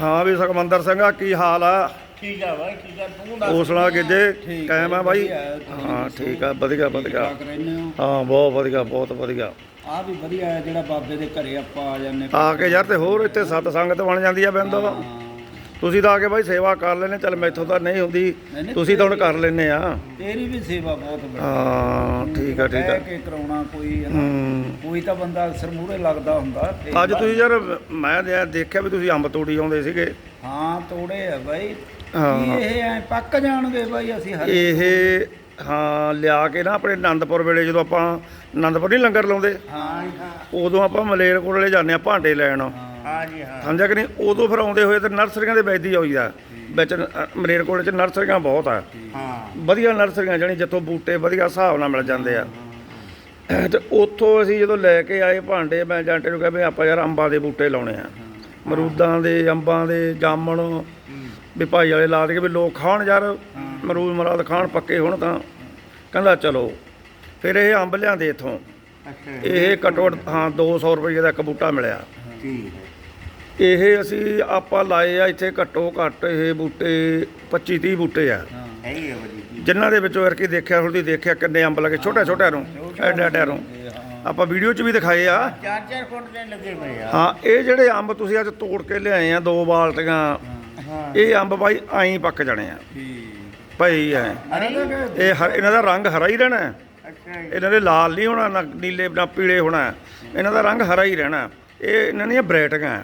ਹਾਂ ਵੀ ਸੁਖਮੰਦਰ ਸਿੰਘ ਆ ਕੀ ਹਾਲ ਆ? ਠੀਕ ਆ ਬਾਈ ਠੀਕ ਆ ਤੂੰ ਦੱਸ ਹੌਸਲਾ ਕਿਜੇ ਕਾਇਮ ਆ ਬਾਈ? ਹੈ, ਠੀਕ ਆ ਵਧੀਆ ਵਧੀਆ। ਹੋ? ਬਹੁਤ ਵਧੀਆ ਬਹੁਤ ਵਧੀਆ। ਆ ਵੀ ਵਧੀਆ ਜਿਹੜਾ ਬਾਬੇ ਦੇ ਘਰੇ ਆਪਾਂ ਆ ਜਾਂਦੇ ਆ ਕੇ ਯਾਰ ਤੇ ਹੋਰ ਇੱਥੇ ਸਤ ਸੰਗਤ ਬਣ ਜਾਂਦੀ ਆ ਬਿੰਦ। ਤੁਸੀਂ ਤਾਂ ਆ ਕੇ ਬਾਈ ਸੇਵਾ ਕਰ ਲੈਨੇ ਚੱਲ ਮੈਥੋਂ ਤਾਂ ਨਹੀਂ ਹੁੰਦੀ। ਤੁਸੀਂ ਤਾਂ ਹੁਣ ਕਰ ਲੈਨੇ ਆ। ਤੇਰੀ ਵੀ ਸੇਵਾ ਬਹੁਤ ਵੱਡੀ ਹਾਂ ਠੀਕ ਆ ਠੀਕ ਆ। ਕੇ ਕਰਾਉਣਾ ਕੋਈ ਕੋਈ ਤਾਂ ਬੰਦਾ ਅਕਸਰ ਮੂਹਰੇ ਲੱਗਦਾ ਹੁੰਦਾ ਅੱਜ ਤੁਸੀਂ ਯਾਰ ਮੈਂ ਦੇਖਿਆ ਵੀ ਤੁਸੀਂ ਅੰਬ ਤੋੜੀ ਆਉਂਦੇ ਸੀਗੇ। ਹਾਂ ਤੋੜੇ ਆ ਬਾਈ। ਇਹ ਐ ਪੱਕ ਜਾਣਗੇ ਬਾਈ ਅਸੀਂ ਹਰੇ? ਇਹ ਹਾਂ ਲਿਆ ਕੇ ਨਾ ਆਪਣੇ ਆਨੰਦਪੁਰ ਵੇਲੇ ਜਦੋਂ ਆਪਾਂ ਆਨੰਦਪੁਰ ਨਹੀਂ ਲੰਗਰ ਲਾਉਂਦੇ ਹਾਂ ਉਦੋਂ ਆਪਾਂ ਮਲੇਰ ਕੋਲੇ ਜਾਂਦੇ ਆ ਭਾਂਡੇ ਲੈਣ। ਹਾਂ। ਜੀ ਹਾਂ। ਸਮਝਿਆ ਕਿ ਨਹੀਂ? ਉਦੋਂ ਫਿਰ ਆਉਂਦੇ ਹੋਏ ਤੇ ਨਰਸਰੀਆਂ ਦੇ ਵਿੱਚ ਹੀ ਹੋਈਦਾ ਵਿੱਚ ਮਲੇਰ ਕੋਲੇ ਚ ਨਰਸਰੀਆਂ ਬਹੁਤ ਆ। ਹਾਂ। ਵਧੀਆ ਨਰਸਰੀਆਂ ਜਾਣੀ ਜਿੱਥੋਂ ਬੂਟੇ ਵਧੀਆ ਹਿਸਾਬ ਨਾਲ ਮਿਲ ਜਾਂਦੇ ਆ। ਤੇ ਉੱਥੋਂ ਅਸੀਂ ਜਦੋਂ ਲੈ ਕੇ ਆਏ ਭਾਂਡੇ ਮੈਂ ਜਾਂਟੇ ਨੂੰ ਕਿਹਾ ਵੀ ਆਪਾਂ ਯਾਰ ਅੰਬਾਂ ਦੇ ਬੂਟੇ ਲਾਉਣੇ ਆ। ਮਰੂਦਾਂ ਦੇ ਅੰਬਾਂ ਦੇ ਜਾਮਣ। ਵੀ ਭਾਈ ਵਾਲੇ ਲਾ ਦੇ ਵੀ ਲੋਕ ਖਾਣ ਯਾਰ। ਮਰੂਦ ਮਰਾਦ ਖਾਣ ਪੱਕੇ ਹੁਣ ਤਾਂ। ਕਹਿੰਦਾ ਚਲੋ। ਫਿਰ ਇਹ ਅੰਬ ਲਿਆਂਦੇ ਇੱਥੋਂ। ਅੱਛਾ। ਇਹ ਘੱਟੋ ਘੱਟ ਹਾਂ 200 ਰੁਪਏ ਦਾ ਇੱਕ ਬੂਟਾ ਮਿਲਿਆ। ਠੀਕ ਹੈ। ਇਹ ਅਸੀਂ ਆਪਾਂ ਲਾਏ ਆ ਇੱਥੇ ਘੱਟੋ ਘੱਟ ਇਹ ਬੂਟੇ 25 30 ਬੂਟੇ ਆ। ਜਿਨ੍ਹਾਂ ਦੇ ਵਿੱਚੋਂ ਵਰਕੀ ਦੇਖਿਆ ਹੁਣ ਦੀ ਦੇਖਿਆ ਕਿੰਨੇ ਅੰਬ ਲੱਗੇ ਛੋਟੇ ਛੋਟਿਆਂ ਨੂੰ ਐਡੇ ਐਡੇ ਨੂੰ। ਆਪਾਂ ਵੀਡੀਓ 'ਚ ਵੀ ਦਿਖਾਏ ਆ। ਚਾਰ ਚਾਰ ਫੁੱਟ ਦੇ ਲੱਗੇ ਪਏ ਆ। ਹਾਂ ਇਹ ਜਿਹੜੇ ਅੰਬ ਤੁਸੀਂ ਅੱਜ ਤੋੜ ਕੇ ਲਿਆਏ ਆ ਦੋ ਬਾਲਟੀਆਂ ਹਾਂ। ਇਹ ਅੰਬ ਬਾਈ ਐਂ ਪੱਕ ਜਾਣੇ ਆ। ਠੀਕ। ਭਾਈ ਐ। ਅਰੇ ਇਹ ਹਰ- ਇਹਨਾਂ ਦਾ ਰੰਗ ਹਰਾ ਹੀ ਰਹਿਣਾ। ਹੈ। ਅੱਛਾ ਜੀ। ਇਹਨਾਂ ਦੇ ਲਾਲ ਨਹੀਂ ਹੋਣਾ ਨਾ ਨੀਲੇ ਨਾ ਪੀਲੇ ਹੋਣਾ। ਹੈ। ਇਹਨਾਂ ਦਾ ਰੰਗ ਹਰਾ ਹੀ ਰਹਿਣਾ। ਇਹ ਇਹਨਾਂ ਦੀਆਂ ਬਰੈਟੀਆਂ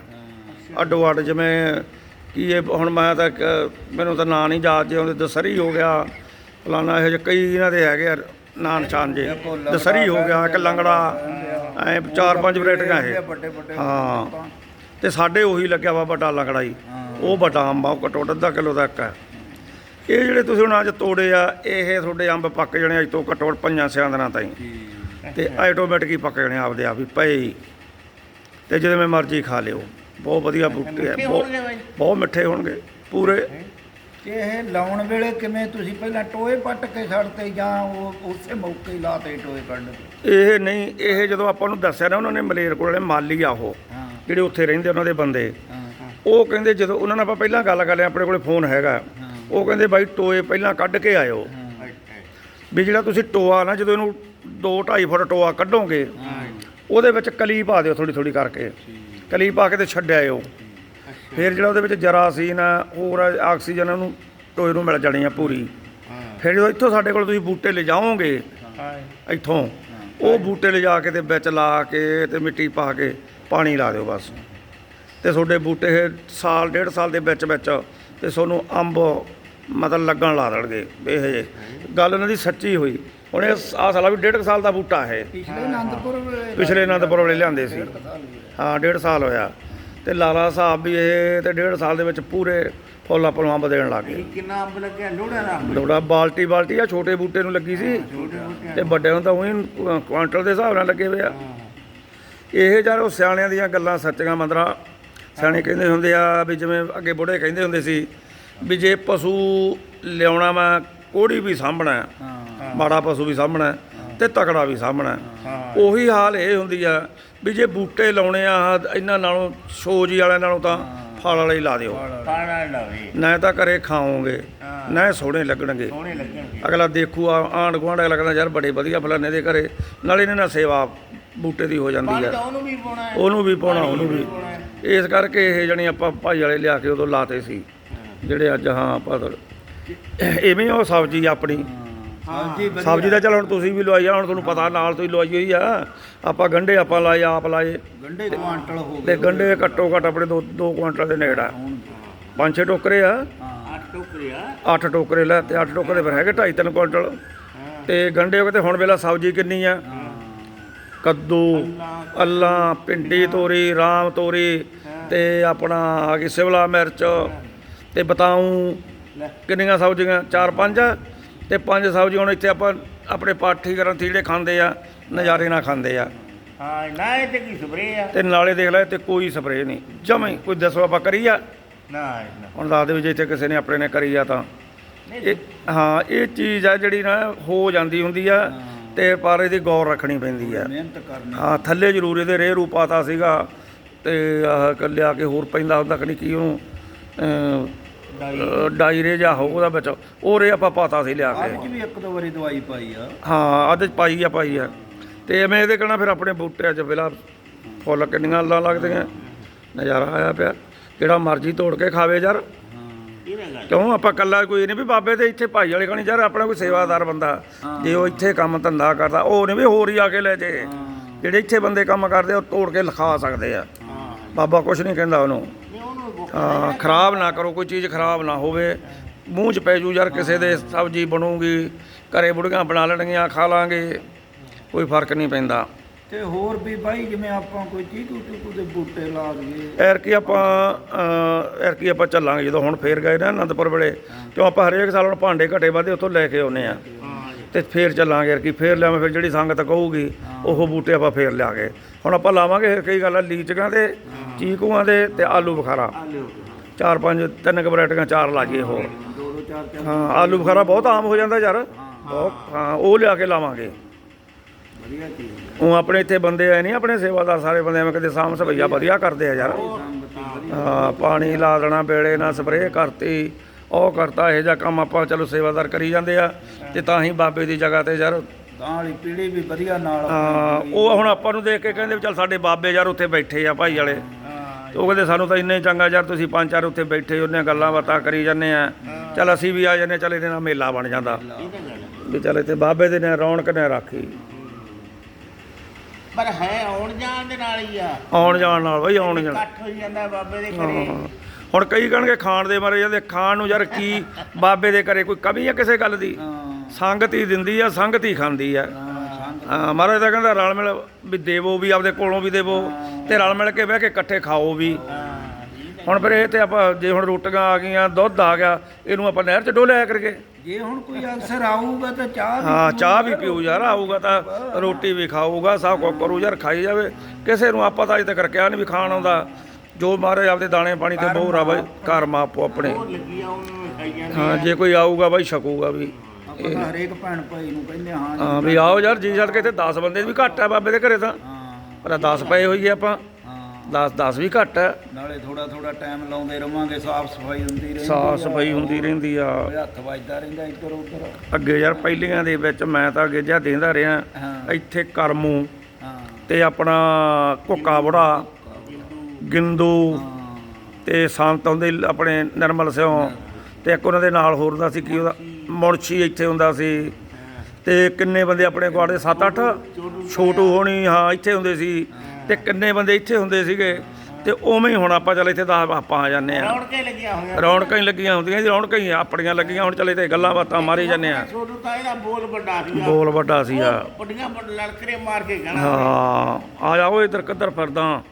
ਅੱਡੋ ਅੱਡ ਜਿਵੇਂ ਕੀ ਇਹ ਹੁਣ ਮੈਂ ਤਾਂ ਮੈਨੂੰ ਤਾਂ ਨਾਂ ਨਹੀਂ ਯਾਦ ਜੇ ਉਹਦੇ ਦਸਰੀ ਹੋ ਗਿਆ ਫਲਾਣਾ ਇਹੋ ਜਿਹੇ ਕਈ ਇਹਨਾਂ ਦੇ ਹੈਗੇ ਆ ਨਾਂ ਨਿਸ਼ਾਨ ਜੇ। ਦਸਰੀ ਹੋ ਗਿਆ ਇੱਕ ਲੰਗੜਾ ਐ ਚਾਰ ਪੰਜ ਵੈਰਾਈਟੀਆਂ ਇਹ। ਹਾਂ। ਤੇ ਸਾਡੇ ਉਹੀ ਲੱਗਿਆ ਵਾ ਵੱਡਾ ਲੰਗੜਾ ਹੀ ਉਹ ਵੱਡਾ ਅੰਬ ਆ ਘੱਟੋ ਅੱਧਾ ਕਿਲੋ ਦਾ ਇੱਕ ਹੈ ਇਹ ਜਿਹੜੇ ਤੁਸੀਂ ਹੁਣ ਅੱਜ ਤੋੜੇ ਆ ਇਹ ਤੁਹਾਡੇ ਅੰਬ ਪੱਕ ਜਾਣੇ ਅੱਜ ਤੋਂ ਘੱਟੋ ਪੰਜਾਂ ਛਿਆਂ ਦਿਨਾਂ ਤਾਈਂ। ਤੇ ਆਟੋਮੈਟਿਕ ਹੀ ਪੱਕ ਜਾਣੇ ਆਪਦੇ ਆਪ ਹੀ ਪਏ। ਤੇ ਜਿਵੇਂ ਮਰਜ਼ੀ ਖਾ ਲਿਓ। ਬਹੁਤ ਵਧੀਆ ਬੂਟੇ ਆ ਮਿੱਠੇ ਬਹੁਤ ਹੋਣਗੇ ਬਾਈ? ਬਹੁਤ ਮਿੱਠੇ ਹੋਣਗੇ ਪੂਰੇ। ਤੇ ਇਹ ਲਾਉਣ ਵੇਲੇ ਕਿਵੇਂ ਤੁਸੀਂ ਪਹਿਲਾਂ ਟੋਏ ਪੱਟ ਕੇ ਛੱਡਤੇ ਜਾਂ ਉਹ ਉਸੇ ਮੌਕੇ ਹੀ ਲਾਤੇ ਟੋਏ ਕੱਢ ਕੇ? ਇਹ ਨਹੀਂ ਇਹ ਜਦੋਂ ਆਪਾਂ ਨੂੰ ਦੱਸਿਆ ਨਾ ਉਹਨਾਂ ਨੇ ਮਲੇਰ ਕੋਲੇ ਮਾਲੀ ਆ ਉਹ ਹਾਂ। ਜਿਹੜੇ ਉੱਥੇ ਰਹਿੰਦੇ ਉਹਨਾਂ ਦੇ ਬੰਦੇ। ਹਾਂ। ਉਹ ਕਹਿੰਦੇ ਜਦੋਂ ਉਹਨਾਂ ਨਾਲ ਆਪਾਂ ਪਹਿਲਾਂ ਗੱਲ ਕਰ ਲਿਆ ਆਪਣੇ ਕੋਲੇ ਫੋਨ ਹੈਗਾ। ਉਹ ਕਹਿੰਦੇ ਬਾਈ ਟੋਏ ਪਹਿਲਾਂ ਕੱਢ ਕੇ ਆਇਓ। ਵੀ ਜਿਹੜਾ ਤੁਸੀਂ ਟੋਆ ਨਾ ਜਦੋਂ ਇਹਨੂੰ 2 2.5 ਫੁੱਟ ਟੋਆ ਕੱਢੋਗੇ ਉਹਦੇ ਵਿੱਚ ਕਲੀ ਪਾ ਦਿਓ ਥੋੜੀ ਥੋੜੀ ਕਰਕੇ ਕਲੀ ਪਾ ਕੇ ਤੇ ਛੱਡ ਆਇਓ ਫਿਰ ਜਿਹੜਾ ਉਹਦੇ ਵਿੱਚ ਜਰਾਸੀਨ ਆ ਹੋਰ ਆਕਸੀਜਨ ਉਹਨੂੰ ਟੋਏ ਨੂੰ ਮਿਲ ਜਾਣੀ ਆ ਪੂਰੀ। ਫਿਰ ਜਦੋਂ ਇੱਥੋਂ ਸਾਡੇ ਕੋਲ ਤੁਸੀਂ ਬੂਟੇ ਲਿਜਾਓਗੇ ਇੱਥੋਂ ਉਹ ਬੂਟੇ ਲਿਜਾ ਕੇ ਤੇ ਵਿੱਚ ਲਾ ਕੇ ਤੇ ਮਿੱਟੀ ਪਾ ਕੇ ਪਾਣੀ ਲਾ ਦਿਓ ਬਸ। ਤੇ ਤੁਹਾਡੇ ਬੂਟੇ ਸਾਲ ਡੇਢ ਸਾਲ ਦੇ ਵਿੱਚ ਵਿੱਚ ਤੇ ਤੁਹਾਨੂੰ ਅੰਬ ਮਤਲਬ ਲੱਗਣ ਲਾ ਦੇਣਗੇ। ਇਹ ਗੱਲ ਉਹਨਾਂ ਦੀ ਸੱਚੀ ਹੋਈ। ਹੁਣ ਇਹ ਆਹ ਸਾਲਾ ਵੀ ਡੇਢ ਕੁ ਸਾਲ ਦਾ ਬੂਟਾ ਹੈ ਪਿਛਲੇ ਆਨੰਦਪੁਰ ਵੇਲੇ ਪਿਛਲੇ ਅਨੰਦਪੁਰ ਵੇਲੇ ਲਿਆਂਦੇ ਸੀ। ਹਾਂ ਡੇਢ ਸਾਲ ਹੋਇਆ। ਤੇ ਲਾਲਾ ਸਾਹਿਬ ਵੀ ਇਹ ਤੇ ਡੇਢ ਸਾਲ ਦੇ ਵਿੱਚ ਪੂਰੇ ਫੁੱਲ ਆਪਾਂ ਨੂੰ ਅੰਬ ਦੇਣ ਲੱਗ ਗਏ। ਕਿੰਨਾ ਅੰਬ ਲੱਗਿਆ? ਲੋੜਾ ਦਾ ਅੰਬ ਲੋੜਾ ਬਾਲਟੀ ਬਾਲਟੀ ਆ ਛੋਟੇ ਬੂਟੇ ਨੂੰ ਲੱਗੀ ਸੀ। ਤੇ ਵੱਡੇ ਨੂੰ ਤਾਂ ਉਹੀ ਕੁਆਂਟਲ ਦੇ ਹਿਸਾਬ ਨਾਲ ਲੱਗੇ ਹੋਏ ਆ। ਇਹ ਯਾਰ ਉਹ ਸਿਆਣਿਆਂ ਦੀਆਂ ਗੱਲਾਂ ਸੱਚੀਆਂ ਮੰਦਰਾ। ਸਿਆਣੇ ਕਹਿੰਦੇ ਹੁੰਦੇ ਆ ਵੀ ਜਿਵੇਂ ਅੱਗੇ ਬੁੜੇ ਕਹਿੰਦੇ ਹੁੰਦੇ ਸੀ ਵੀ ਜੇ ਪਸ਼ੂ ਲਿਆਉਣਾ ਮੈਂ ਕੋੜੀ ਵੀ ਸਾਂਭਣਾ। ਹਾਂ। ਮਾੜਾ ਪਸ਼ੂ ਵੀ ਹੈ, ਤੇ ਤਕੜਾ ਵੀ। ਹਾਂ ਉਹੀ ਹਾਲ ਇਹ ਹੁੰਦੀ ਆ ਵੀ ਜੇ ਬੂਟੇ ਲਾਉਣੇ ਆ ਇਹਨਾਂ ਨਾਲੋਂ ਸੋਜੀ ਵਾਲਿਆਂ ਨਾਲੋਂ ਤਾਂ ਫਲ ਵਾਲੇ ਹੀ ਲਾ ਦਿਓ। ਨਾ ਤਾਂ ਘਰੇ ਖਾਓਗੇ। ਨਾ ਸੋਹਣੇ ਲੱਗਣਗੇ। ਸੋਹਣੇ ਲੱਗਣਗੇ। ਅਗਲਾ ਦੇਖੂ ਆ ਆਂਢ ਗੁਆਂਢ ਅਗਲਾ ਕਹਿੰਦਾ ਯਾਰ ਬੜੇ ਵਧੀਆ ਫਲਾਣੇ ਦੇ ਘਰੇ। ਨਾਲੇ ਇਹਨਾਂ ਨਾਲ ਸੇਵਾ ਬੂਟੇ ਦੀ ਹੋ ਜਾਂਦੀ ਪਾਣੀ ਆ। ਤਾਂ ਉਹਨੂੰ ਵੀ ਪਾਉਣਾ ਹੈ। ਉਹਨੂੰ ਵੀ ਪਾਉਣਾ ਉਹਨੂੰ ਵੀ। ਇਸ ਕਰਕੇ ਇਹ ਜਣੀ ਆਪਾਂ ਭਾਈ ਵਾਲੇ ਲਿਆ ਕੇ ਉਦੋਂ ਲਾਤੇ ਸੀ। ਜਿਹੜੇ ਅੱਜ ਹਾਂ ਆਪਾਂ ਇਵੇਂ ਉਹ ਸਬਜ਼ੀ ਆਪਣੀ ਸਬਜ਼ੀ ਵਧੀਆ। ਸਬਜ਼ੀ ਦਾ ਚਲ ਹੁਣ ਤੁਸੀਂ ਵੀ ਲਵਾਈ ਆ ਹੁਣ ਤੁਹਾਨੂੰ ਪਤਾ ਨਾਲ ਤੁਸੀਂ ਲਵਾਈ ਹੋਈ ਆ। ਆਪਾਂ ਗੰਢੇ ਆਪਾਂ ਲਾਏ ਆਪ ਲਾਏ। ਗੰਢੇ ਕੁਆਂਟਲ ਹੋ ਤੇ ਗਏ। ਗੰਢੇ ਘੱਟੋ ਘੱਟ ਆਪਣੇ 2 2 ਕੁਇੰਟਲ ਦੇ ਨੇੜੇ ਆ। ਪੰਜ ਛੇ ਟੋਕਰੇ ਆ। ਹਾਂ। ਅੱਠ ਟੋਕਰੀਆ 8 ਟੋਕਰੇ ਲੈ ਤੇ 8 ਟੋਕਰੇ ਫਿਰ ਹੈਗੇ 2.5 3 ਕੁਇੰਟਲ ਹਾਂ। ਤੇ ਗੰਢੇ ਹੋ ਗਏ ਤੇ ਹੁਣ ਵੇਲਾ ਸਬਜ਼ੀ ਕਿੰਨੀ ਆ? ਕੱਦੂ ਅੱਲਾ ਪਿੰਡੀ ਤੋਰੀ ਰਾਮ ਤੋਰੀ ਤੇ ਆਪਣਾ ਆ ਗਈ ਸਿਵਲਾ ਮਿਰਚ ਤੇ ਬਤਾਊ ਲੈ। ਕਿੰਨੀਆਂ ਸਬਜ਼ੀਆਂ? ਚਾਰ ਪੰਜ ਆ ਤੇ ਪੰਜ ਸਬਜ਼ੀ ਹੁਣ ਇੱਥੇ ਆਪਾਂ ਆਪਣੇ ਪਾਠੀ ਕਰਨ ਜਿਹੜੇ ਖਾਂਦੇ ਆ ਨਜ਼ਾਰੇ ਨਾਲ ਖਾਂਦੇ ਆ। ਹਾਂ ਨਾ ਇਹ ਤੇ ਕੀ ਸਪਰੇ ਆ। ਤੇ ਨਾਲੇ ਦੇਖ ਲੈ ਤੇ ਕੋਈ ਸਪਰੇਅ ਨਹੀਂ। ਜਮਾਂ ਕੋਈ ਦੱਸੋ ਆਪਾਂ ਕਰੀ ਆ। ਨਾ ਨਾ। ਹੁਣ ਦੱਸ ਦੇ ਵੀ ਜੇ ਇੱਥੇ ਕਿਸੇ ਨੇ ਆਪਣੇ ਨੇ ਕਰੀ ਆ ਤਾਂ। ਇਹ ਹਾਂ ਇਹ ਚੀਜ਼ ਆ ਜਿਹੜੀ ਨਾ ਹੋ ਜਾਂਦੀ ਹੁੰਦੀ ਆ ਤੇ ਪਰ ਇਹਦੀ ਗੌਰ ਰੱਖਣੀ ਪੈਂਦੀ ਆ। ਮਿਹਨਤ ਕਰਨੀ। ਹਾਂ ਥੱਲੇ ਜ਼ਰੂਰ ਇਹਦੇ ਰੇਹ ਰੂਪਾਤਾ ਸੀਗਾ ਤੇ ਆਹ ਲਿਆ ਕੇ ਹੋਰ ਪੈਂਦਾ ਹੁੰਦਾ ਕਿ ਨਹੀਂ ਕੀ ਉਹਨੂੰ ਅਹ, ਡਾਇਰੇ ਜਾਂ ਹੋ ਉਹਦਾ ਵਿੱਚ ਉਹ ਰੇ ਆਪਾਂ ਪਾਤਾ ਸੀ ਲਿਆ ਕੇ। ਅੱਜ ਵੀ ਇੱਕ ਦੋ ਵਾਰੀ ਦਵਾਈ ਪਾਈ ਆ। ਹਾਂ ਅੱਧ ਪਾਈ ਆ ਪਾਈ ਆ। ਤੇ ਐਵੇਂ ਇਹਦੇ ਕਹਿਣਾ ਫਿਰ ਆਪਣੇ ਬੂਟਿਆਂ 'ਚ ਫਿਲਹਾਲ ਫੁੱਲ ਕਿੰਨੀਆਂ ਲਾਂ ਲੱਗਦੀਆਂ। ਨਜ਼ਾਰਾ ਆਇਆ ਪਿਆ। ਜਿਹੜਾ ਮਰਜ਼ੀ ਤੋੜ ਕੇ ਖਾਵੇ ਯਾਰ। ਕਿਉਂ? ਆਪਾਂ ਕੱਲਾ ਕੋਈ ਨਹੀਂ ਵੀ ਬਾਬੇ ਦੇ ਇੱਥੇ ਭਾਈ ਵਾਲੇ ਕਣੀ ਯਾਰ ਆਪਣਾ ਕੋਈ ਸੇਵਾਦਾਰ ਬੰਦਾ। ਜੇ ਉਹ ਇੱਥੇ ਕੰਮ ਧੰਦਾ ਕਰਦਾ ਉਹ ਨਹੀਂ ਵੀ ਹੋਰ ਹੀ ਆ ਕੇ ਲੈ ਜੇ। ਜਿਹੜੇ ਇੱਥੇ ਬੰਦੇ ਕੰਮ ਕਰਦੇ ਉਹ ਤੋੜ ਕੇ ਲਿਖਾ ਸਕਦੇ ਆ। ਬਾਬਾ ਕੁਛ ਨਹੀਂ ਕਹਿੰਦਾ ਉਹਨੂੰ। ਖਰਾਬ ਨਾ ਕਰੋ ਕੋਈ ਚੀਜ਼ ਖਰਾਬ ਨਾ ਹੋਵੇ। ਮੂੰਹ 'ਚ ਪੈ ਜੂ ਯਾਰ ਕਿਸੇ ਦੇ ਸਬਜ਼ੀ ਬਣੂਗੀ ਘਰੇ ਬੁੜੀਆਂ ਬਣਾ ਲੈਣਗੀਆਂ ਖਾ ਲਾਂਗੇ ਕੋਈ ਫ਼ਰਕ ਨਹੀਂ ਪੈਂਦਾ। ਤੇ ਹੋਰ ਵੀ ਬਾਈ ਜਿਵੇਂ ਆਪਾਂ ਕੋਈ ਚੀਕੂ ਚੂਕੂ ਦੇ ਬੂਟੇ ਲਾ ਦਈਏ। ਐਰ ਕੀ ਆਪਾਂ ਐਰ ਕੀ ਆਪਾਂ ਚੱਲਾਂਗੇ ਜਦੋਂ ਹੁਣ ਫੇਰ ਗਏ ਨਾ ਅਨੰਦਪੁਰ ਵੇਲੇ ਕਿਉਂ ਆਪਾਂ ਹਰੇਕ ਸਾਲ ਹੁਣ ਭਾਂਡੇ ਘਟੇ ਵਾਦੇ ਉੱਥੋਂ ਲੈ ਕੇ ਆਉਨੇ ਆ ਤੇ ਫੇਰ ਚੱਲਾਂਗੇ ਕੀ ਫੇਰ ਲਿਆਵਾਂ ਫਿਰ ਜਿਹੜੀ ਸੰਗਤ ਕਹੂਗੀ ਉਹ ਬੂਟੇ ਆਪਾਂ ਫੇਰ ਲਿਆਗੇ। ਹੁਣ ਆਪਾਂ ਲਾਵਾਂਗੇ ਕਈ ਗੱਲ ਆ ਲੀਚਕਾਂ ਦੇ ਚੀਕੂਆਂ ਦੇ ਤੇ ਆਲੂ ਬੁਖਾਰਾ। ਚਾਰ ਪੰਜ ਤਿੰਨ ਕੁ ਵੈਰਾਈਟੀਆਂ ਚਾਰ ਲਾਗੇ ਹੋਰ। ਹਾਂ ਆਲੂ ਬੁਖਾਰਾ ਬਹੁਤ ਆਮ ਹੋ ਜਾਂਦਾ ਯਾਰ। ਬਹੁਤ ਹਾਂ ਉਹ ਲਿਆ ਕੇ ਲਾਵਾਂਗੇ। ਵਧੀਆ ਚੀਜ਼। ਉਹ ਆਪਣੇ ਇੱਥੇ ਬੰਦੇ ਆਏ ਨਹੀਂ ਆਪਣੇ ਸੇਵਾਦਾਰ ਸਾਰੇ ਬੰਦੇ ਐਵੇਂ ਕਦੇ ਸਾਂਭ ਸਭਈਆ ਵਧੀਆ ਕਰਦੇ ਆ ਯਾਰ। ਹਾਂ ਪਾਣੀ ਲਾ ਦੇਣਾ ਵੇਲੇ ਨਾਲ ਸਪਰੇਅ ਕਰਤੀ। ਉਹ ਕਰਤਾ ਇਹ ਜਿਹਾ ਕੰਮ ਆਪਾਂ ਚਲੋ ਸੇਵਾਦਾਰ ਕਰੀ ਜਾਂਦੇ ਆ ਤੇ ਤਾਂ ਹੀ ਬਾਬੇ ਦੀ ਜਗ੍ਹਾ ਤੇ ਯਾਰ ਵਾਲੀ ਪੀੜੀ ਵੀ ਵਧੀਆ ਨਾਲ ਹਾਂ, ਉਹ ਹੁਣ ਆਪਾਂ ਨੂੰ ਦੇਖ ਕੇ ਕਹਿੰਦੇ ਵੀ ਚੱਲ ਸਾਡੇ ਬਾਬੇ ਯਾਰ ਉੱਥੇ ਬੈਠੇ ਆ ਭਾਈ ਵਾਲੇ। ਹਾਂ ਤੇ ਉਹ ਕਹਿੰਦੇ ਸਾਨੂੰ ਤਾਂ ਇੰਨੇ ਚੰਗਾ ਯਾਰ ਤੁਸੀਂ ਪੰਜ ਚਾਰ ਉੱਥੇ ਬੈਠੇ ਉਹਨੇ ਗੱਲਾਂ ਬਾਤਾਂ ਕਰੀ ਜਾਂਦੇ ਆ। ਚੱਲ ਅਸੀਂ ਵੀ ਆ ਜਾਂਦੇ ਚੱਲ ਇਹਦੇ ਨਾਲ ਮੇਲਾ ਬਣ ਜਾਂਦਾ। ਤਾਂ ਹੈ। ਵੀ ਚੱਲ ਇੱਥੇ ਬਾਬੇ ਦੇ ਨੇ ਰੌਣਕ ਨੇ ਰਾਖੀ। ਪਰ ਹੈ ਆਉਣ ਜਾਣ ਦੇ ਨਾਲ ਹੀ ਆ। ਆਉਣ ਜਾਣ ਨਾਲ ਬਈ ਆਉਣ ਜਾਣ। ਇਕੱਠ ਹੋਈ ਜਾਂਦਾ ਬਾਬੇ ਦੇ ਘਰੇ। ਹਾਂ। ਹੁਣ ਕਈ ਕਹਿਣਗੇ ਖਾਣ ਦੇ ਮਾਰੇ ਜਾਂਦੇ ਖਾਣ ਨੂੰ ਯਾਰ ਕੀ ਬਾਬੇ ਦੇ ਘਰੇ ਕੋਈ ਕਮੀ ਆ ਕਿਸੇ ਗੱਲ ਦੀ? ਸੰਗਤ ਹੀ ਦਿੰਦੀ ਆ ਸੰਗਤ ਹੀ ਖਾਂਦੀ ਆ। ਮਹਾਰਾਜ ਤਾਂ ਕਹਿੰਦਾ ਰਲ ਮਿਲ ਵੀ ਦੇਵੋ ਵੀ ਆਪਦੇ ਕੋਲੋਂ ਵੀ ਦੇਵੋ ਤੇ ਰਲ ਮਿਲ ਕੇ ਬਹਿ ਕੇ ਇਕੱਠੇ ਖਾਓ ਵੀ। ਹੁਣ ਫਿਰ ਇਹ ਤੇ ਆਪਾਂ ਜੇ ਹੁਣ ਰੋਟੀਆਂ ਆ ਗਈਆਂ ਦੁੱਧ ਆ ਗਿਆ ਇਹਨੂੰ ਆਪਾਂ ਨਹਿਰ 'ਚ ਡੋਲਿਆ ਕਰਕੇ ਜੇ ਹੁਣ ਕੋਈ ਅਕਸਰ ਆਊਗਾ ਤਾਂ ਚਾਹ ਵੀ ਹਾਂ ਚਾਹ ਵੀ। ਪੀਊ ਯਾਰ ਆਊਗਾ ਤਾਂ ਰੋਟੀ ਵੀ ਖਾਊਗਾ ਸਭ ਕੁਝ ਕਰੂ ਯਾਰ ਖਾਈ ਜਾਵੇ। ਕਿਸੇ ਨੂੰ ਆਪਾਂ ਤਾਂ ਅਜੇ ਤੱਕ ਕਿਹਾ ਨਹੀਂ ਵੀ ਖਾਣ ਆਉਂਦਾ। ਜੋ ਮਹਾਰਾਜ ਆਪਦੇ ਦਾਣੇ ਪਾਣੀ ਤੇ ਬਹੂ ਰਾ ਬਾਈ ਘਰ ਮਾਪੋ ਆਪਣੇ। ਲੱਗੀ ਆ ਉਹਨੂੰ ਹਾਂ ਜੇ ਕੋਈ ਆਊਗਾ ਬਾਈ ਛਕੂਗਾ ਵੀ। ਆਪਾਂ ਤਾਂ ਹਰੇਕ ਭੈਣ ਭਾਈ ਨੂੰ ਕਹਿੰਦੇ ਹਾਂ ਜੀ ਹਾਂ ਵੀ ਆਓ ਯਾਰ ਜੀ ਛੱਡ ਕੇ ਇੱਥੇ 10 ਬੰਦੇ ਵੀ ਘੱਟ ਆ ਬਾਬੇ ਦੇ ਘਰੇ ਤਾਂ। ਹਾਂ। ਪਰ 10 ਪਏ ਹੋਈਏ ਆਪਾਂ। ਹਾਂ। 10 10 ਵੀ ਘੱਟ ਆ। ਨਾਲੇ ਥੋੜਾ ਥੋੜਾ ਟਾਈਮ ਲਾਉਂਦੇ ਰਵਾਂਗੇ ਸਾਫ਼ ਸਫ਼ਾਈ ਹੁੰਦੀ ਰਹਿੰਦੀ ਸਾਫ਼। ਸਫ਼ਾਈ ਹੁੰਦੀ ਰਹਿੰਦੀ ਆ। ਹੱਥ ਵੱਜਦਾ ਰਹਿੰਦਾ ਇੱਧਰ ਉੱਧਰ। ਅੱਗੇ ਯਾਰ ਪਹਿਲੀਆਂ ਦੇ ਵਿੱਚ ਮੈਂ ਤਾਂ ਅੱਗੇ ਜਿਹਾ ਦੇਂਦਾ ਰਿਹਾ। ਹਾਂ। ਇੱਥੇ ਕਰਮੂ ਹਾਂ। ਤੇ ਆਪਣਾ ਘੁੱਕਾ ਬੁੜਾ ਗਿੰਦੂ ਤੇ ਸੰਤ ਹੁੰਦੇ ਆਪਣੇ ਨਿਰਮਲ ਸਿਉ ਤੇ ਇੱਕ ਉਹਨਾਂ ਦੇ ਨਾਲ ਹੋਰ ਦਾ ਸੀ ਕੀ ਉਹਦਾ ਮੁਨਸ਼ੀ ਇੱਥੇ ਹੁੰਦਾ ਸੀ। ਤੇ ਕਿੰਨੇ ਬੰਦੇ ਆਪਣੇ ਗੁਆੜ ਦੇ 7-8 ਛੋਟੂ ਹੋਣੀ ਹਾਂ ਇੱਥੇ ਹੁੰਦੇ ਸੀ। ਤੇ ਕਿੰਨੇ ਬੰਦੇ ਇੱਥੇ ਹੁੰਦੇ ਸੀਗੇ? ਤੇ ਉਵੇਂ ਹੀ ਹੁਣ ਆਪਾਂ ਚੱਲ ਇੱਥੇ 10 ਆਪਾਂ ਆ ਜਾਂਦੇ ਆ ਰੌਣਕੇ ਲੱਗੀਆਂ ਹੋਈਆਂ। ਰੌਣਕਾਂ ਹੀ ਲੱਗੀਆਂ ਹੁੰਦੀਆਂ ਜੀ ਰੌਣਕਾਂ ਹੀ ਆਪਣੀਆਂ ਲੱਗੀਆਂ। ਹੁਣ ਚੱਲੇ ਤੇ ਗੱਲਾਂ ਬਾਤਾਂ ਮਾਰੀ ਜਾਂਦੇ ਆ ਛੋਟੂ ਤਾਂ ਇਹਦਾ ਬੋਲ ਵੱਡਾ ਸੀਗਾ। ਬੋਲ ਵੱਡਾ ਸੀ ਆ ਵੱਡੀਆਂ ਵੱਡ ਲੜਕਰੇ ਮਾਰ ਕੇ ਕਹਿਣਾ ਹਾਂ ਆ ਜਾਓ ਇੱਧਰ ਕਿੱਧਰ ਫਿਰਦਾ।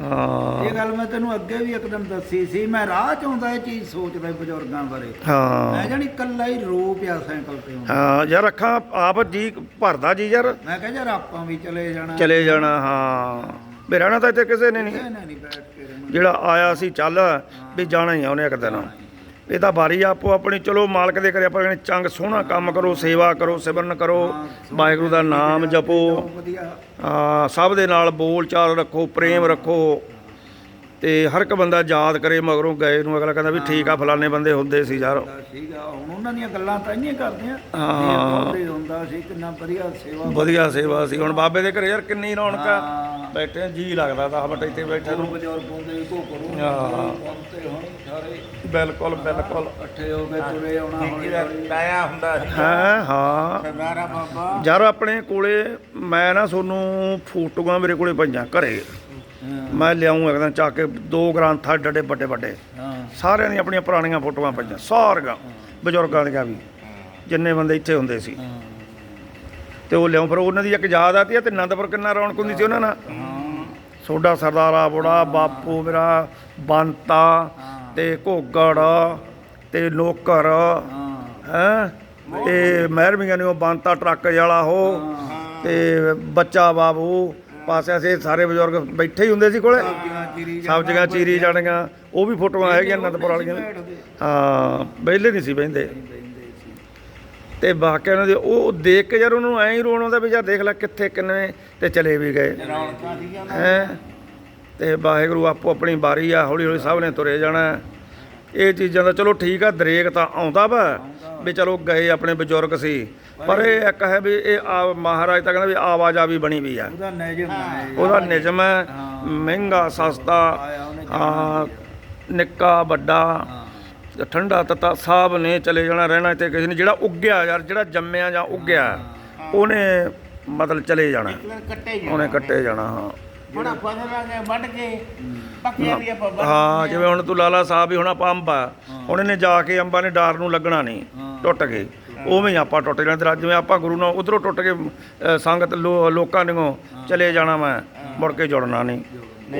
ਇਹ ਗੱਲ ਮੈਂ ਤੈਨੂੰ ਅੱਗੇ ਵੀ ਇੱਕਦਮ ਦੱਸੀ ਸੀ ਮੈਂ ਰਾਹ ਚ ਆਉਂਦਾ ਇਹ ਚੀਜ਼ ਸੋਚਦਾ ਬਜ਼ੁਰਗਾਂ ਬਾਰੇ। ਹਾਂ। ਮੈਂ ਜਾਣੀ ਇਕੱਲਾ ਹੀ ਰੋ ਪਿਆ ਸਾਈਕਲ ਤੇ। ਹਾਂ ਯਾਰ ਅੱਖਾਂ ਆਪ ਜੀ ਭਰਦਾ ਜੀ ਯਾਰ। ਮੈਂ ਕਿਹਾ ਯਾਰ ਆਪਾਂ ਵੀ ਚਲੇ ਜਾਣਾ। ਚਲੇ ਜਾਣਾ ਹਾਂ। ਵੀ ਰਹਿਣਾ ਤਾਂ ਇੱਥੇ ਕਿਸੇ ਨੇ ਨਹੀਂ ਜਿਹੜਾ ਆਇਆ ਸੀ ਚੱਲ ਵੀ ਜਾਣਾ ਹੀ ਆ ਉਹਨੇ ਇੱਕ ਦਿਨ। ਇਹ ਤਾਂ ਬਾਰੀ ਆਪੋ ਆਪਣੀ ਚਲੋ ਮਾਲਕ ਦੇ ਕਰੇ ਆਪਾਂ ਕਹਿੰਦੇ ਚੰਗ ਸੋਹਣਾ ਕੰਮ ਕਰੋ ਸੇਵਾ ਕਰੋ ਸਿਮਰਨ ਕਰੋ ਵਾਹਿਗੁਰੂ ਦਾ ਨਾਮ ਜਪੋ। ਸਭ ਦੇ ਨਾਲ ਬੋਲ ਚਾਲ ਰੱਖੋ ਪ੍ਰੇਮ ਰੱਖੋ। ਤੇ ਹਰ ਇੱਕ ਬੰਦਾ ਯਾਦ ਕਰੇ ਮਗਰੋਂ ਗਏ ਨੂੰ ਅਗਲਾ ਕਹਿੰਦਾ ਵੀ ਠੀਕ ਆ ਫਲਾਣੇ ਬੰਦੇ ਹੁੰਦੇ ਸੀ ਯਾਰ। ਹੁੰਦਾ ਸੀਗਾ ਹੁਣ ਉਹਨਾਂ ਦੀਆਂ ਗੱਲਾਂ ਤਾਂ ਇੰਨੀਆਂ ਕਰਦੇ ਆ ਹਾਂ। ਇਹ ਹੁੰਦਾ ਸੀ ਕਿੰਨਾ ਵਧੀਆ ਸੇਵਾ ਵਧੀਆ ਸੇਵਾ ਸੀ। ਹੁਣ ਬਾਬੇ ਦੇ ਘਰੇ ਯਾਰ ਕਿੰਨੀ ਰੌਣਕ ਆ। ਬੈਠੇ ਜੀ ਲੱਗਦਾ 10 ਮਿੰਟ ਇੱਥੇ ਬੈਠੇ ਨੂੰ। ਨੂੰ ਬਜ਼ੁਰਗ ਹੁੰਦੇ ਕੋ ਕਰੋ ਹਾਂ। ਤੇ ਹੁਣ ਸਾਰੇ। ਬਿਲਕੁਲ ਬਿਲਕੁਲ। ਇਕੱਠੇ ਹੋ ਕੇ ਤੁਰੇ ਆਉਣਾ ਹੁੰਦਾ ਹੈ। ਹਾਂ। ਸਰਦਾਰਾ ਬਾਬਾ। ਯਾਰ ਆਪਣੇ ਕੋਲੇ ਮੈਂ ਨਾ ਤੁਹਾਨੂੰ ਫੋਟੋਆਂ ਮੇਰੇ ਕੋਲੇ ਪਈਆਂ ਘਰੇ। ਮੈਂ ਲਿਆਉਂ ਇੱਕ ਦਿਨ ਚੱਕ ਕੇ ਦੋ ਗ੍ਰੰਥ ਡੱਡੇ ਵੱਡੇ ਵੱਡੇ। ਹਾਂ। ਸਾਰਿਆਂ ਦੀਆਂ ਆਪਣੀਆਂ ਪੁਰਾਣੀਆਂ ਫੋਟੋਆਂ ਪਈਆਂ ਸਾਰੀਆਂ। ਬਜ਼ੁਰਗਾਂ ਦੀਆਂ ਵੀ ਜਿੰਨੇ ਬੰਦੇ ਇੱਥੇ ਹੁੰਦੇ ਸੀ। ਹਾਂ। ਤੇ ਉਹ ਲਿਆਉਂ ਫਿਰ ਉਹਨਾਂ ਦੀ ਇੱਕ ਯਾਦ ਆਤੀ ਆ ਤੇ ਆਨੰਦਪੁਰ ਕਿੰਨਾ ਰੌਣਕ ਹੁੰਦੀ ਸੀ ਉਹਨਾਂ ਨਾਲ? ਸੋਡਾ ਸਰਦਾਰਾ ਬੁੜਾ ਬਾਪੂ ਮੇਰਾ ਬੰਤਾ ਤੇ ਘੋਗੜ ਤੇ ਨੌਕਰ ਹਾਂ। ਹੈ? ਤੇ ਮਹਿਰਮੀਆਂ ਨੇ ਉਹ ਬੰਤਾ ਟਰੱਕ ਵਾਲਾ ਹੋ। ਤੇ ਬੱਚਾ ਬਾਬੂ ਪਾਸੇ ਸੇ ਸਾਰੇ ਬਜ਼ੁਰਗ ਬੈਠੇ ਹੀ ਹੁੰਦੇ ਸੀ ਕੋਲੇ। ਚੀਰੀ ਸਬਜ਼ੀਆਂ ਚੀਰੀ ਜਾਣੀਆਂ ਉਹ ਵੀ ਫੋਟੋਆਂ ਹੈਗੀਆਂ ਅਨੰਦਪੁਰ ਵਾਲੀਆਂ। ਹਾਂ ਵਿਹਲੇ ਨਹੀਂ ਸੀ ਸੀ ਤੇ ਬਾਕੀ ਉਹਨਾਂ ਦੇ ਉਹ ਦੇਖ ਕੇ ਯਾਰ ਉਹਨੂੰ ਐਂ ਹੀ ਰੋਣ ਆਉਂਦਾ ਵੀ ਯਾਰ ਦੇਖ ਲੈ ਕਿੱਥੇ ਕਿੰਨੇ ਤੇ ਚਲੇ ਵੀ ਗਏ। ਨਾ ਹੈ? ਤੇ ਵਾਹਿਗੁਰੂ ਆਪੋ ਆਪਣੀ ਬਾਰੀ ਆ ਹੌਲੀ ਹੌਲੀ ਸਭ ਨੇ ਤੁਰੇ ਜਾਣਾ। ਇਹ ਚੀਜ਼ਾਂ ਦਾ ਚਲੋ ਠੀਕ ਆ ਦਰੇਕ ਤਾਂ ਆਉਂਦਾ ਵਾ ਵੀ ਚਲੋ ਗਏ ਆਪਣੇ ਬਜ਼ੁਰਗ ਸੀ। ਪਰ ਇਹ ਇੱਕ ਹੈ ਵੀ ਇਹ ਆ- ਮਹਾਰਾਜ ਤਾਂ ਕਹਿੰਦਾ ਵੀ ਆਵਾਜਾਵੀ ਬਣੀ ਵੀ ਆ। ਉਹਦਾ ਨਜਮ ਹੈ। ਉਹਦਾ ਨਿਯਮ ਹੈ ਮਹਿੰਗਾ ਸਸਤਾ ਹਾਂ ਨਿੱਕਾ ਵੱਡਾ ਹਾਂ। ਠੰਡਾ ਤਤਾ ਸਭ ਨੇ ਚਲੇ ਜਾਣਾ ਰਹਿਣਾ ਤੇ ਕਿਸੇ ਨੇ ਜਿਹੜਾ ਉੱਗਿਆ ਯਾਰ ਜਿਹੜਾ ਜੰਮਿਆ ਜਾਂ ਉੱਗਿਆ ਉਹਨੇ ਮਤਲਬ ਚਲੇ ਜਾਣਾ। ਕੱਟੇ ਉਹਨੇ ਕੱਟੇ ਜਾਣਾ ਹਾਂ। ਬੜਾ ਫਸਲਾਂਗੇ ਵੱਢ ਕੇ ਪੱਕੇ ਵੀ ਆਪਾਂ ਵੱਢ ਹਾਂ ਜਿਵੇਂ ਹੁਣ ਤੂੰ ਲਾਲਾ ਸਾਹਿਬ ਵੀ ਹੁਣ ਆਪਾਂ ਅੰਬ ਆ। ਹੁਣ ਇਹਨੇ ਜਾ ਕੇ ਅੰਬਾਂ ਨੇ ਡਾਰ ਨੂੰ ਲੱਗਣਾ ਨਹੀਂ ਟੁੱਟ ਗਏ ਉਵੇਂ ਆਪਾਂ ਟੁੱਟ ਜਾਣਾ ਤੇ ਜਿਵੇਂ ਆਪਾਂ ਗੁਰੂ ਨਾਲ ਉਧਰੋਂ ਟੁੱਟ ਕੇ ਅ, ਸੰਗਤ ਲੋ- ਲੋਕਾਂ ਨੂੰ ਚਲੇ ਜਾਣਾ ਮੈਂ ਮੁੜ ਕੇ ਜੁੜਨਾ ਨਹੀਂ।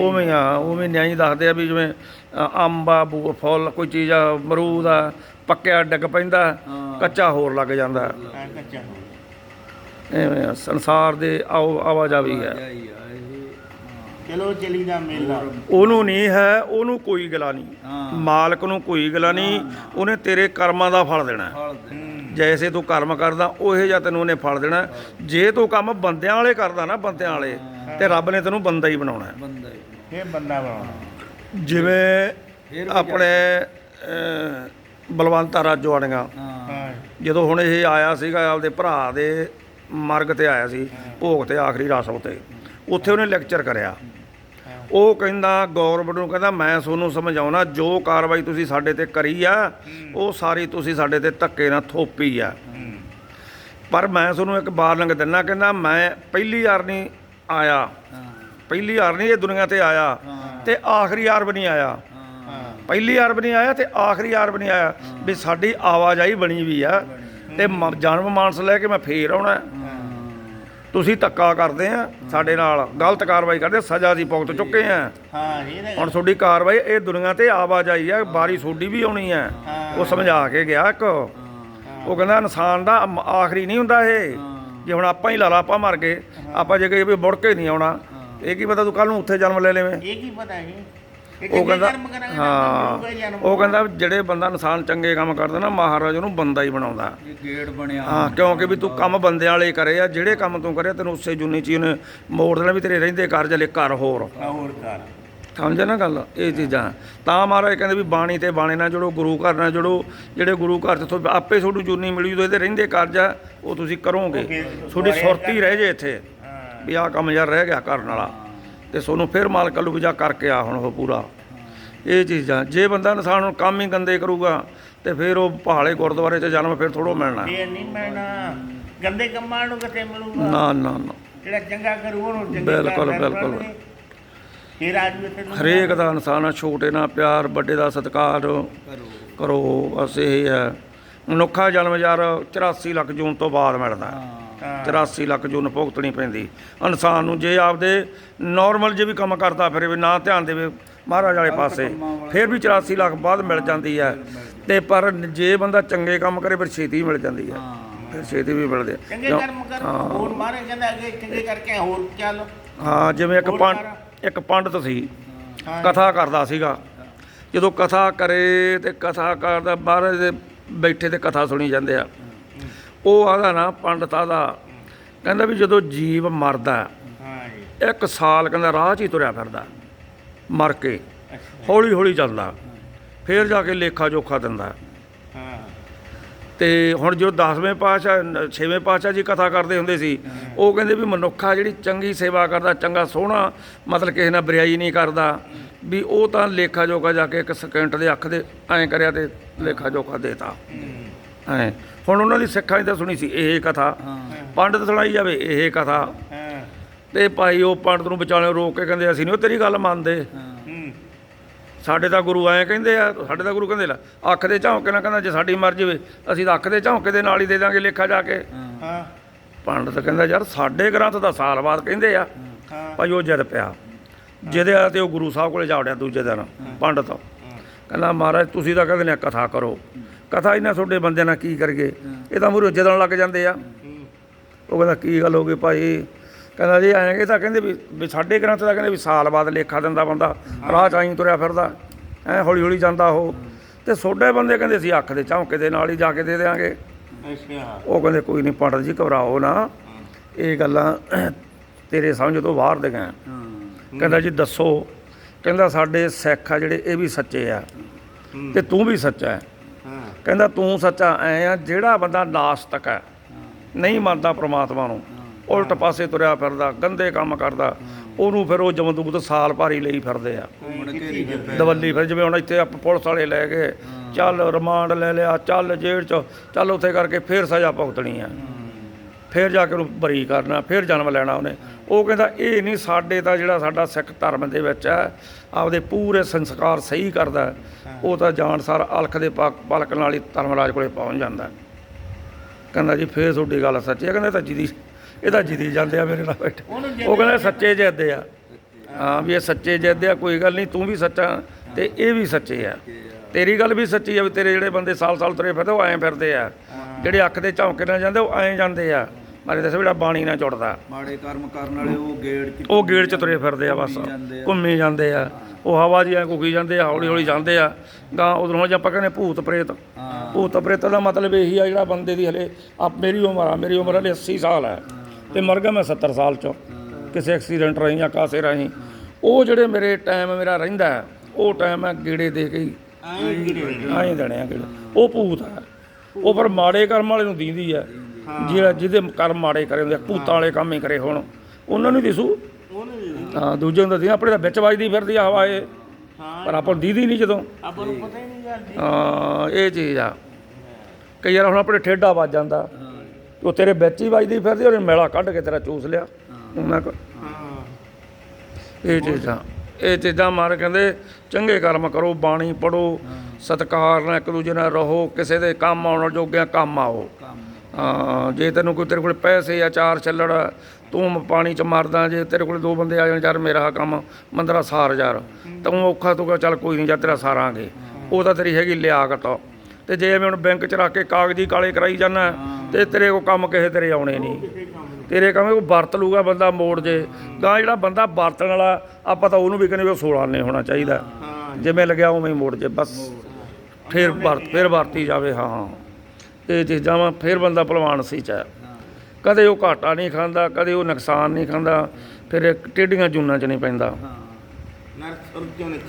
ਉਵੇਂ ਆ ਉਵੇਂ ਨਿਆਈ ਦੱਸਦੇ ਆ ਵੀ ਜਿਵੇਂ ਅ, ਅੰਬ ਆ ਬੂ ਫੁੱਲ ਕੋਈ ਚੀਜ਼ ਆ ਮਰੂਦ ਆ ਪੱਕਿਆ ਡਿੱਗ ਪੈਂਦਾ ਕੱਚਾ ਹੋਰ ਲੱਗ ਜਾਂਦਾ। ਹਾਂ, ਕੱਚਾ ਹੋ ਗਿਆ। ਐਵੇਂ ਆ, ਸੰਸਾਰ ਦੇ ਆਓ ਆਵਾਜਾਵੀ ਹੈ। ਚਲੋ ਚਲੀ ਦਾ ਮੇਲਾ। ਉਹਨੂੰ ਨਹੀਂ ਹੈ ਉਹਨੂੰ ਕੋਈ ਗਲਾ ਨਹੀਂ। ਮਾਲਕ ਨੂੰ ਕੋਈ ਗਲਾ ਨਹੀਂ ਉਹਨੇ ਤੇਰੇ ਕਰਮਾਂ ਦਾ ਫਲ ਦੇਣਾ। ਹੈ। ਜੈਸੇ ਤੂੰ ਕਰਮ ਕਰਦਾ ਉਹੇ ਜਿਹਾ ਤੈਨੂੰ ਉਹਨੇ ਫਲ ਦੇਣਾ। ਜੇ ਤੂੰ ਕੰਮ ਬੰਦਿਆਂ ਵਾਲੇ ਕਰਦਾ ਨਾ ਬੰਦਿਆਂ ਵਾਲੇ ਤੇ ਰੱਬ ਨੇ ਤੈਨੂੰ ਬੰਦਾ ਹੀ ਬਣਾਉਣਾ ਹੈ। ਬੰਦਾ ਹੀ। ਇਹ ਬੰਦਾ ਬਣਾਉਣਾ। ਜਿਵੇਂ ਆਪਣੇ ਅਹ, ਬਲਵੰਤ ਰਾਜੋਆਣੀਆਂ ਹਾਂ ਹਾਂ। ਜਦੋਂ ਹੁਣ ਇਹ ਆਇਆ ਸੀਗਾ ਆਪਦੇ ਭਰਾ ਦੇ ਮਰਗ ਤੇ ਆਇਆ ਸੀ ਭੋਗ ਤੇ ਆਖਰੀ ਰਸਮ ਤੇ। ਉੱਥੇ ਉਹਨੇ ਲੈਕਚਰ ਕਰਿਆ। ਉਹ ਕਹਿੰਦਾ ਗੌਰਮੈਂਟ ਨੂੰ ਕਹਿੰਦਾ, ਮੈਂ ਤੁਹਾਨੂੰ ਸਮਝਾਉਣਾ, ਜੋ ਕਾਰਵਾਈ ਤੁਸੀਂ ਸਾਡੇ ਤੇ ਕਰੀ ਆ, ਉਹ ਸਾਰੀ ਤੁਸੀਂ ਸਾਡੇ ਤੇ ਧੱਕੇ ਨਾਲ ਥੋਪੀ ਆ। ਪਰ ਮੈਂ ਤੁਹਾਨੂੰ ਇੱਕ ਵਾਰਨਿੰਗ ਦਿੰਦਾ, ਕਹਿੰਦਾ, ਮੈਂ ਪਹਿਲੀ ਵਾਰ ਨਹੀਂ ਆਇਆ। ਪਹਿਲੀ ਵਾਰ ਨਹੀਂ ਇਹ ਦੁਨੀਆ ਤੇ ਆਇਆ। ਤੇ ਆਖਰੀ ਵਾਰ ਵੀ ਨਹੀਂ ਆਇਆ। ਪਹਿਲੀ ਵਾਰ ਵੀ ਨਹੀਂ ਆਇਆ ਤੇ ਆਖਰੀ ਵਾਰ ਵੀ ਨਹੀਂ ਆਇਆ। ਵੀ ਸਾਡੀ ਆਵਾਜਾਈ ਬਣੀ ਵੀ ਆ। ਤੇ ਮ- ਜਨਮ ਮਾਨਸ ਲੈ ਕੇ ਮੈਂ ਫੇਰ ਆਉਣਾ। ਤੁਸੀਂ ਧੱਕਾ ਕਰਦੇ ਆ ਸਾਡੇ ਨਾਲ ਗਲਤ ਕਾਰਵਾਈ ਕਰਦੇ ਆ, ਸਜ਼ਾ ਦੀ ਭੁਗਤ ਚੁੱਕੇ ਆ। ਹਾਂ ਇਹ ਤਾਂ ਹੁਣ ਤੁਹਾਡੀ ਕਾਰਵਾਈ ਇਹ ਦੁਨੀਆ ਤੇ ਆਵਾਜਾਈ ਆ ਬਾਰੀ ਤੁਹਾਡੀ ਵੀ ਆਉਣੀ ਆ। ਉਹ ਸਮਝਾ ਕੇ ਗਿਆ ਇੱਕ। ਉਹ ਕਹਿੰਦਾ ਇਨਸਾਨ ਦਾ ਅਮ- ਆਖਰੀ ਨਹੀਂ ਹੁੰਦਾ ਇਹ। ਜੇ ਹੁਣ ਆਪਾਂ ਹੀ ਲਾ ਲਾ ਆਪਾਂ ਮਰ ਗਏ। ਆਪਾਂ ਜੇ ਕਹੀਏ ਵੀ ਮੁੜ ਕੇ ਨਹੀਂ ਆਉਣਾ ਇਹ ਕੀ ਪਤਾ ਤੂੰ ਕੱਲ ਨੂੰ ਉੱਥੇ ਜਨਮ ਲੈ ਲਵੇਂ। ਇਹ ਕੀ ਪਤਾ ਹੈ ਉਹ ਕਹਿੰਦਾ ਤਾਂ ਹਾਂ। ਉਹ ਕਹਿੰਦਾ ਜਿਹੜੇ ਬੰਦਾ ਇਨਸਾਨ ਚੰਗੇ ਕੰਮ ਕਰਦਾ ਨਾ ਮਹਾਰਾਜ ਉਹਨੂੰ ਬੰਦਾ ਹੀ ਬਣਾਉਂਦਾ। ਇਹ ਗੇਟ ਬਣਿਆ ਹਾਂ ਕਿਉਂਕਿ ਵੀ ਤੂੰ ਕੰਮ ਬੰਦਿਆਂ ਵਾਲੇ ਕਰੇ ਆ ਜਿਹੜੇ ਕੰਮ ਤੂੰ ਕਰਿਆ ਤੈਨੂੰ ਉਸੇ ਜੁਨੀ ਚੀਜ਼ ਨੇ ਮੋੜ ਦੇਣਾ ਵੀ ਤੇਰੇ ਰਹਿੰਦੇ ਕਾਰਜ ਲੈ ਘਰ ਹੋਰ। ਕਰ ਸਮਝਿਆ ਨਾ ਗੱਲ ਇਹ ਚੀਜ਼ਾਂ। ਤਾਂ ਮਹਾਰਾਜ ਕਹਿੰਦੇ ਵੀ ਬਾਣੀ ਤੇ ਬਾਣੇ ਨਾਲ ਜੁੜੋ ਗੁਰੂ ਘਰ ਨਾਲ ਜੁੜੋ। ਜਿਹੜੇ ਗੁਰੂ ਘਰ ਚ ਤੁਹਾਨੂੰ ਆਪੇ ਤੁਹਾਨੂੰ ਜੁਨੀ ਮਿਲੀ ਜਦੋਂ ਇਹਦੇ ਰਹਿੰਦੇ ਕਾਰਜ ਆ ਉਹ ਤੁਸੀਂ ਕਰੋਗੇ। ਤੁਹਾਡੀ ਸੁਰਤੀ ਰਹਿ ਜੇ ਇੱਥੇ। ਵੀ ਆਹ ਕੰਮ ਯਾਰ ਰਹਿ ਗਿਆ ਕਰਨ ਵਾਲਾ ਤੇ ਤੁਹਾਨੂੰ ਫਿਰ ਮਾਲਕ ਲੂ ਜਾ ਕਰਕੇ ਆ ਹੁਣ ਉਹ ਪੂਰਾ। ਇਹ ਚੀਜ਼ਾਂ ਜੇ ਬੰਦਾ ਇਨਸਾਨ ਨੂੰ ਕੰਮ ਹੀ ਗੰਦੇ ਕਰੂਗਾ ਤੇ ਫਿਰ ਉਹ ਪਹਾੜੇ ਗੁਰਦੁਆਰੇ 'ਚ ਜਨਮ ਫਿਰ ਥੋੜੋ ਮਿਲਣਾ। ਇਹ ਨਹੀਂ ਮਿਲਣਾ। ਗੰਦੇ ਕੰਮਾਂ ਨੂੰ ਕਿਤੇ ਮਿਲੂਗਾ? ਨਾ ਨਾ ਨਾ। ਜਿਹੜਾ ਚੰਗਾ ਕਰੂ ਉਹਨੂੰ ਚੰਗੇ ਬਿਲਕੁਲ, ਬਿਲਕੁਲ। ਹਰੇਕ ਦਾ ਇਨਸਾਨ ਆ, ਛੋਟੇ ਨਾਲ ਪਿਆਰ ਵੱਡੇ ਦਾ ਸਤਿਕਾਰ ਕਰੋ। ਕਰੋ ਬਸ ਇਹ ਹੈ। ਮਨੁੱਖਾ ਜਨਮ ਯਾਰ 84 ਲੱਖ ਜੂਨ ਤੋਂ ਬਾਅਦ ਮਿਲਦਾ। ਹਾਂ। 84 ਲੱਖ ਜੂਨ ਭੁਗਤਣੀ ਪੈਂਦੀ। ਇਨਸਾਨ ਨੂੰ ਜੇ ਆਪਦੇ ਨਾਰਮਲ ਜੇ ਵੀ ਕੰਮ ਕਰਦਾ ਫਿਰੇ ਵੀ ਨਾ ਧਿਆਨ ਦੇਵੇ ਮਹਾਰਾਜ ਵਾਲੇ ਪਾਸੇ ਫਿਰ ਵੀ 84 ਲੱਖ ਬਾਅਦ ਮਿਲ ਜਾਂਦੀ ਹੈ। ਤੇ ਪਰ ਜੇ ਬੰਦਾ ਚੰਗੇ ਕੰਮ ਕਰੇ ਫਿਰ ਛੇਤੀ ਮਿਲ ਜਾਂਦੀ ਹੈ। ਫਿਰ ਛੇਤੀ ਵੀ ਮਿਲਦੇ ਆ। ਚੰਗੇ? ਕਰਮ ਕਰ ਹੋਰ ਮਾਰੇ ਕਹਿੰਦਾ ਅੱਗੇ ਚੰਗੇ ਕਰਕੇ ਹੋਰ ਚੱਲ। ਹਾਂ ਜਿਵੇਂ ਇੱਕ ਪੰਡ। ਇੱਕ ਪੰਡਤ ਸੀ ਕਥਾ ਕਰਦਾ ਸੀਗਾ। ਜਦੋਂ ਕਥਾ ਕਰੇ ਤੇ ਕਥਾ ਕਰਦਾ ਬਾਹਰ ਦੇ ਬੈਠੇ ਤੇ ਕਥਾ ਸੁਣੀ ਜਾਂਦੇ ਆ। ਉਹ ਆਦਾ ਨਾ ਪੰਡਤ ਆਦਾ ਕਹਿੰਦਾ ਵੀ ਜਦੋਂ ਜੀਵ ਮਰਦਾ ਇੱਕ ਸਾਲ ਕਹਿੰਦਾ ਰਾਹ 'ਚ ਹੀ ਤੁਰਿਆ ਫਿਰਦਾ ਮਰ ਕੇ ਹੌਲੀ ਹੌਲੀ ਚੱਲਦਾ ਫੇਰ ਜਾ ਕੇ ਲੇਖਾ ਜੋਖਾ ਦਿੰਦਾ। ਤੇ ਹੁਣ ਜੋ 10ਵੇਂ ਪਾਤਸ਼ਾਹ 6ਵੇਂ ਪਾਤਸ਼ਾਹ ਜੀ ਕਥਾ ਕਰਦੇ ਹੁੰਦੇ ਸੀ ਉਹ ਕਹਿੰਦੇ ਵੀ ਮਨੁੱਖਾ ਜਿਹੜੀ ਚੰਗੀ ਸੇਵਾ ਕਰਦਾ ਚੰਗਾ ਸੋਹਣਾ ਮਤਲਬ ਕਿਸੇ ਨਾਲ ਬਰਿਆਈ ਨਹੀਂ ਕਰਦਾ ਵੀ ਉਹ ਤਾਂ ਲੇਖਾ ਜੋਖਾ ਜਾ ਕੇ ਇੱਕ ਸਕਿੰਟ ਦੇ ਅੱਖ ਦੇ ਐਂ ਕਰਿਆ ਤੇ ਲੇਖਾ ਜੋਖਾ ਦੇਤਾ। ਐਂ ਹੁਣ ਉਹਨਾਂ ਦੀ ਸਿੱਖਾਂ ਦੀ ਤਾਂ ਸੁਣੀ ਸੀ ਇਹ ਕਥਾ। ਪੰਡਤ ਸੁਣਾਈ ਜਾਵੇ ਇਹ ਕਥਾ। ਤੇ ਭਾਈ ਉਹ ਪੰਡਤ ਨੂੰ ਵਿਚਾਲੇ ਰੋਕ ਕੇ ਕਹਿੰਦੇ ਅਸੀਂ ਨਹੀਂ ਉਹ ਤੇਰੀ ਗੱਲ ਮੰਨਦੇ। ਸਾਡੇ ਤਾਂ ਗੁਰੂ ਐਂ ਕਹਿੰਦੇ ਆ ਸਾਡੇ ਤਾਂ ਗੁਰੂ ਕਹਿੰਦੇ ਲੈ ਅੱਖ ਦੇ ਝੌਂਕੇ ਨਾਲ ਕਹਿੰਦਾ ਜੇ ਸਾਡੀ ਮਰਜ਼ੀ ਹੋਵੇ ਅਸੀਂ ਤਾਂ ਅੱਖ ਦੇ ਝੌਂਕੇ ਦੇ ਨਾਲ ਹੀ ਦੇ ਦਾਂਗੇ ਲੇਖਾ ਜਾ ਕੇ। ਹਾਂ। ਪੰਡਤ ਕਹਿੰਦਾ ਯਾਰ ਸਾਡੇ ਗ੍ਰੰਥ ਦਾ ਸਾਲ ਬਾਅਦ ਕਹਿੰਦੇ ਆ। ਭਾਈ ਉਹ ਜਦ ਪਿਆ। ਜਿਹਦੇ ਆ ਤੇ ਉਹ ਗੁਰੂ ਸਾਹਿਬ ਕੋਲੇ ਜਾ ਵੜਿਆ ਦੂਜੇ ਦਿਨ ਪੰਡਤ। ਕਹਿੰਦਾ ਮਹਾਰਾਜ ਤੁਸੀਂ ਤਾਂ ਕਹਿੰਦੇ ਨੇ ਕਥਾ ਕਰੋ। ਕਥਾ ਇਹਨਾਂ ਤੁਹਾਡੇ ਬੰਦਿਆਂ ਨਾਲ ਕੀ ਕਰਗੇ ਇਹ ਤਾਂ ਮੁਰੇ ਜਦਣ ਲੱਗ ਜਾਂਦੇ ਆ। ਉਹ ਕਹਿੰਦਾ ਕੀ ਗੱਲ ਹੋ ਗਈ ਭਾਈ? ਕਹਿੰਦਾ ਜੀ ਐਂ ਇਹ ਤਾਂ ਕਹਿੰਦੇ ਵੀ ਸਾਡੇ ਗ੍ਰੰਥ ਦਾ ਕਹਿੰਦੇ ਵੀ ਸਾਲ ਬਾਅਦ ਲੇਖਾ ਦਿੰਦਾ ਬੰਦਾ। ਰਾਹ ਚ ਆਈ ਤੁਰਿਆ ਫਿਰਦਾ। ਐ ਹੌਲੀ ਹੌਲੀ ਜਾਂਦਾ ਉਹ। ਤੇ ਸੋਡੇ ਬੰਦੇ ਕਹਿੰਦੇ ਅਸੀਂ ਅੱਖ ਦੇ ਝੌਂਕੇ ਦੇ ਨਾਲ ਹੀ ਜਾ ਕੇ ਦੇ ਦੇਾਂਗੇ ਅੱਛਾ। ਉਹ ਕਹਿੰਦੇ ਕੋਈ ਨਹੀਂ ਪੰਡਤ ਜੀ ਘਬਰਾਓ ਨਾ। ਇਹ ਗੱਲਾਂ ਤੇਰੇ ਸਮਝ ਤੋਂ ਬਾਹਰ ਦੀਆਂ ਹਾਂ। ਕਹਿੰਦਾ ਜੀ ਦੱਸੋ। ਕਹਿੰਦਾ ਸਾਡੇ ਸਿੱਖ ਆ ਜਿਹੜੇ ਇਹ ਵੀ ਸੱਚੇ ਆ। ਤੇ ਤੂੰ ਵੀ ਸੱਚਾ ਹਾਂ ਕਹਿੰਦਾ ਤੂੰ ਸੱਚਾ ਐ ਆ ਜਿਹੜਾ ਬੰਦਾ ਨਾਸਤਕ ਹੈ ਨਹੀਂ ਮੰਨਦਾ ਪ੍ਰਮਾਤਮਾ ਨੂੰ ਉਲਟ ਪਾਸੇ ਤੁਰਿਆ ਫਿਰਦਾ ਗੰਦੇ ਕੰਮ ਕਰਦਾ ਉਹਨੂੰ ਫਿਰ ਉਹ ਜਮਦੂਤ ਸਾਲ ਭਾਰੀ ਲਈ ਫਿਰਦੇ ਆ। ਦਵੱਲੀ ਫਿਰ ਜਿਵੇਂ ਹੁਣ ਇੱਥੇ ਆਪਾਂ ਪੁਲਿਸ ਵਾਲੇ ਲੈ ਗਏ ਚੱਲ ਰਿਮਾਂਡ ਲੈ ਲਿਆ ਚੱਲ ਜੇਲ੍ਹ ਚ ਚੱਲ ਉੱਥੇ ਕਰਕੇ ਫੇਰ ਸਜ਼ਾ ਭੁਗਤਣੀ ਆ। ਫੇਰ ਜਾ ਕੇ ਉਹਨੂੰ ਬਰੀ ਕਰਨਾ ਫੇਰ ਜਨਮ ਲੈਣਾ ਉਹਨੇ। ਉਹ ਕਹਿੰਦਾ ਇਹ ਨਹੀਂ ਸਾਡੇ ਤਾਂ ਜਿਹੜਾ ਸਾਡਾ ਸਿੱਖ ਧਰਮ ਦੇ ਵਿੱਚ ਹੈ ਆਪਦੇ ਪੂਰੇ ਸੰਸਕਾਰ ਸਹੀ ਕਰਦਾ ਹੈ, ਉਹ ਤਾਂ ਜਾਣਸਾਰ ਅਲਖ ਦੇ ਪਾ- ਪਲਕ ਨਾਲ ਹੀ ਧਰਮਰਾਜ ਕੋਲੇ ਪਹੁੰਚ ਜਾਂਦਾ। ਕਹਿੰਦਾ ਜੀ ਫੇਰ ਤੁਹਾਡੀ ਗੱਲ ਸੱਚੀ ਹੈ ਕਹਿੰਦਾ ਤਾਂ ਜਿੱਦੀ ਇਹ ਤਾਂ ਜਿੱਦੀ ਜਾਂਦੇ ਆ ਮੇਰੇ ਨਾਲ ਬੈਠੇ। ਉਹ ਕਹਿੰਦਾ ਸੱਚੇ ਜਿੱਦੇ ਆ। ਹਾਂ ਵੀ ਇਹ ਸੱਚੇ ਜਿੱਦੇ ਆ ਕੋਈ ਗੱਲ ਨਹੀਂ ਤੂੰ ਵੀ ਸੱਚਾ ਤੇ ਇਹ ਵੀ ਸੱਚੇ ਆ। ਤੇਰੀ ਗੱਲ ਵੀ ਸੱਚੀ ਆ ਵੀ ਤੇਰੇ ਜਿਹੜੇ ਬੰਦੇ ਸਾਲ ਸਾਲ ਤੁਰੇ ਫਿਰਦੇ ਉਹ ਐਂ ਫਿਰਦੇ ਆ। ਜਿਹੜੇ ਅੱਖ ਦੇ ਝੌਂਕੇ ਨਾਲ ਜਾਂਦੇ ਉਹ ਐਂ ਜਾਂਦੇ ਆ। ਮਾਰੇ ਦੱਸ ਜਿਹੜਾ ਬਾਣੀ ਨਾਲ ਜੁੜਦਾ ਮਾੜੇ ਕਰਮ ਕਰਨ ਵਾਲੇ ਉਹ ਗੇੜ ਚ ਉਹ ਗੇੜ ਚ ਤੁਰੇ ਫਿਰਦੇ ਆ ਬਸ। ਜਾਂਦੇ ਆ। ਘੁੰਮੀ ਜਾਂਦੇ ਆ। ਉਹ ਹਵਾ ਜੀ ਐ ਕੁਕੀ ਜਾਂਦੇ ਆ ਹੌਲੀ ਹੌਲੀ ਜਾਂਦੇ ਆ। ਗਾਂ ਉਧਰੋਂ ਜੇ ਆਪਾਂ ਕਹਿੰਦੇ ਭੂਤ ਪ੍ਰੇਤ। ਹਾਂ। ਭੂਤ ਪ੍ਰੇਤ ਦਾ ਮਤਲਬ ਇਹੀ ਆ ਜਿਹੜਾ ਬੰਦੇ ਦੀ ਹਲੇ ਆ ਮੇਰੀ ਉਮਰ ਆ ਮੇਰੀ ਉਮਰ ਹਲੇ 80 ਸਾਲ ਹੈ। ਤੇ ਮਰ ਗਿਆ ਮੈਂ 70 ਸਾਲ ਚ। ਕਿਸੇ ਐਕਸੀਡੈਂਟ ਰਾਹੀਂ ਜਾਂ ਕਾਸੇ ਰਾਹੀਂ। ਉਹ ਜਿਹੜੇ ਮੇਰੇ ਟਾਈਮ ਮੇਰਾ ਰਹਿੰਦਾ ਹੈ, ਉਹ ਟਾਈਮ ਮੈਂ ਗੇੜੇ ਦੇ ਕੇ ਹੀ ਐਂ ਦੇਣੇ ਆ ਗੇੜੇ। ਉਹ ਭੂਤ ਹੈ ਉਹ ਪਰ ਮਾੜੇ ਕਰਮ ਵਾਲੇ ਨੂੰ ਦੀਂਦੀ ਹੈ ਜਿਹੜਾ ਜਿਹਦੇ ਕਰਮ ਮਾੜੇ ਕਰੇ ਹੁੰਦੇ ਆ, ਭੂਤਾਂ ਵਾਲੇ ਕੰਮ ਹੀ ਕਰੇ ਹੁਣ। ਉਹਨਾਂ ਨੂੰ ਦਿਸੂ। ਉਹਨੂੰ ਵੀ- ਹਾਂ ਦੂਜੇ ਨੂੰ ਤਾਂ ਆਪਣੇ ਤਾਂ ਵਿੱਚ ਵੱਜਦੀ ਫਿਰਦੀ ਆ ਹਵਾ ਇਹ। ਹਾਂ। ਪਰ ਆਪਾਂ ਨੂੰ ਦੀਦੀ ਨਹੀਂ ਜਦੋਂ। ਆਪਾਂ ਨੂੰ ਪਤਾ ਹੀ ਨਹੀਂ ਹਾਂ ਇਹ ਚੀਜ਼ ਆ। ਕਈ ਵਾਰ ਹੁਣ ਆਪਣੇ ਠੇਡਾ ਵੱਜ ਜਾਂਦਾ। ਉਹ ਤੇਰੇ ਵਿੱਚ ਹੀ ਵੱਜਦੀ ਫਿਰਦੀ ਉਹਨੇ ਮੇਲਾ ਕੱਢ ਕੇ ਤੇਰਾ ਚੂਸ ਲਿਆ। ਉਹਨਾਂ ਕੋ ਹਾਂ। ਇਹ ਚੀਜ਼ਾਂ ਇਹ ਚੀਜ਼ਾਂ ਮਾਰ ਕਹਿੰਦੇ ਚੰਗੇ ਕਰਮ ਕਰੋ ਬਾਣੀ ਪੜੋ ਸਤਕਾਰ ਨਾਲ ਇੱਕ ਦੂਜੇ ਨਾਲ ਰਹੋ ਕਿਸੇ ਦੇ ਕੰਮ ਆਉਣ ਜੋਗਿਆਂ ਕੰਮ ਆਓ। ਜੇ ਤੈਨੂੰ ਕੋਈ ਤੇਰੇ ਕੋਲ ਪੈਸੇ ਆ ਚਾਰ ਚੱਲੜ ਤੂੰ ਪਾਣੀ ਚ ਮਰਦਾ, ਜੇ ਤੇਰੇ ਕੋਲ ਦੋ ਬੰਦੇ ਆ ਜਾਣ ਯਾਰ ਮੇਰਾ ਆਹ ਕੰਮ ਮੰਦਰਾ ਸਾਰ ਯਾਰ। ਤੂੰ ਔਖਾ ਤੂੰ ਕਹ, ਚੱਲ ਕੋਈ ਨਹੀਂ ਜਾਂ ਤੇਰਾ ਸਾਰਾਂਗੇ ਉਹ ਤਾਂ ਤੇਰੀ ਹੈਗੀ ਲਿਆਕਤ ਤੇ ਜੇ ਐਵੇਂ ਹੁਣ ਬੈਂਕ ਚ ਰੱਖ ਕੇ ਕਾਗਜ਼ੀ ਕਾਲੇ ਕਰਾਈ ਜਾਣਾ ਤੇ ਤੇਰੇ ਕੋ ਕੰਮ ਕਿਸੇ ਤੇਰੇ ਆਉਣੇ ਨਹੀਂ ਤੇਰੇ ਕੰਮ ਉਹ ਵਰਤ ਲੂਗਾ ਬੰਦਾ ਮੋੜ ਜੇ। ਗਾਂ ਜਿਹੜਾ ਬੰਦਾ ਵਰਤਣ ਵਾਲਾ, ਆਪਾਂ ਤਾਂ ਉਹਨੂੰ ਵੀ ਕਹਿੰਦੇ ਵੀ ਉਹ 16 ਨੇ ਹੋਣਾ ਚਾਹੀਦਾ। ਹਾਂ ਜਿਵੇਂ ਲੱਗਿਆ ਉਵੇਂ ਹੀ ਮੋੜ ਜੇ, ਬਸ। ਫਿਰ ਵਰਤ, ਫਿਰ ਵਰਤੀ ਜਾਵੇ ਹਾਂ। ਇਹ ਚੀਜ਼ਾਂ ਵਾ ਫਿਰ ਬੰਦਾ ਭਲਵਾਨ ਸੀ ਚਾ। ਕਦੇ ਉਹ ਘਾਟਾ ਨਹੀਂ ਖਾਂਦਾ ਕਦੇ ਉਹ ਨੁਕਸਾਨ ਨਹੀਂ ਖਾਂਦਾ ਫਿਰ ਇਹ ਟੇਢੀਆਂ ਜੂਨਾਂ 'ਚ ਨਹੀਂ ਪੈਂਦਾ।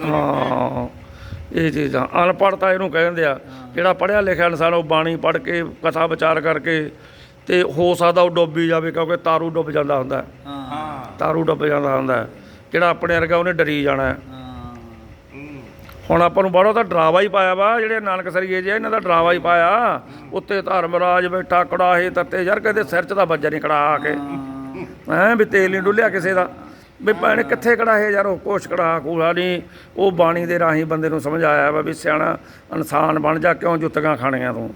ਹਾਂ ਇਹ ਚੀਜ਼ਾਂ। ਅਨਪੜ੍ਹਤਾ ਇਹਨੂੰ ਕਹਿੰਦੇ ਆ ਜਿਹੜਾ ਪੜ੍ਹਿਆ ਲਿਖਿਆ ਇਨਸਾਨ ਉਹ ਬਾਣੀ ਪੜ੍ਹ ਕੇ ਕਥਾ ਵਿਚਾਰ ਕਰਕੇ ਤੇ ਹੋ ਸਕਦਾ ਉਹ ਡੁੱਬ ਜਾਵੇ ਕਿਉਂਕਿ ਤਾਰੂ ਡੁੱਬ ਜਾਂਦਾ ਹੁੰਦਾ। ਹਾਂ ਹਾਂ। ਤਾਰੂ ਡੁੱਬ ਜਾਂਦਾ ਹੁੰਦਾ। ਜਿਹੜਾ ਆਪਣੇ ਵਰਗਾ ਉਹਨੇ ਡਰੀ ਜਾਣਾ। ਹੁਣ ਆਪਾਂ ਨੂੰ ਬਾਹਰੋਂ ਤਾਂ ਡਰਾਵਾ ਹੀ ਪਾਇਆ ਵਾ ਜਿਹੜੇ ਨਾਨਕ ਸਰੀਏ ਜੇ ਇਹਨਾਂ ਦਾ ਡਰਾਵਾ ਹੀ ਪਾਇਆ। ਉੱਤੇ ਧਰਮਰਾਜ ਬੈਠਾ ਕੜਾਹੇ ਤੱਤੇ ਯਾਰ ਕਦੇ ਸਿਰ 'ਚ ਤਾਂ ਵੱਜਾ ਨਹੀਂ ਕੜਾ ਆ ਕੇ। ਹੈਂ ਵੀ ਤੇਲ ਨਹੀਂ ਡੁੱਲਿਆ ਕਿਸੇ ਦਾ। ਵੀ ਭੈਣ ਕਿੱਥੇ ਕੜਾਹੇ ਯਾਰ ਉਹ ਕੁਛ ਕੜਾ ਕੂੜਾ ਨਹੀਂ ਉਹ ਬਾਣੀ ਦੇ ਰਾਹੀਂ ਬੰਦੇ ਨੂੰ ਸਮਝ ਆਇਆ ਵਾ ਵੀ ਸਿਆਣਾ ਇਨਸਾਨ ਬਣ ਜਾ ਕਿਉਂ ਜੁੱਤੀਆਂ ਖਾਣੀਆਂ ਤੂੰ?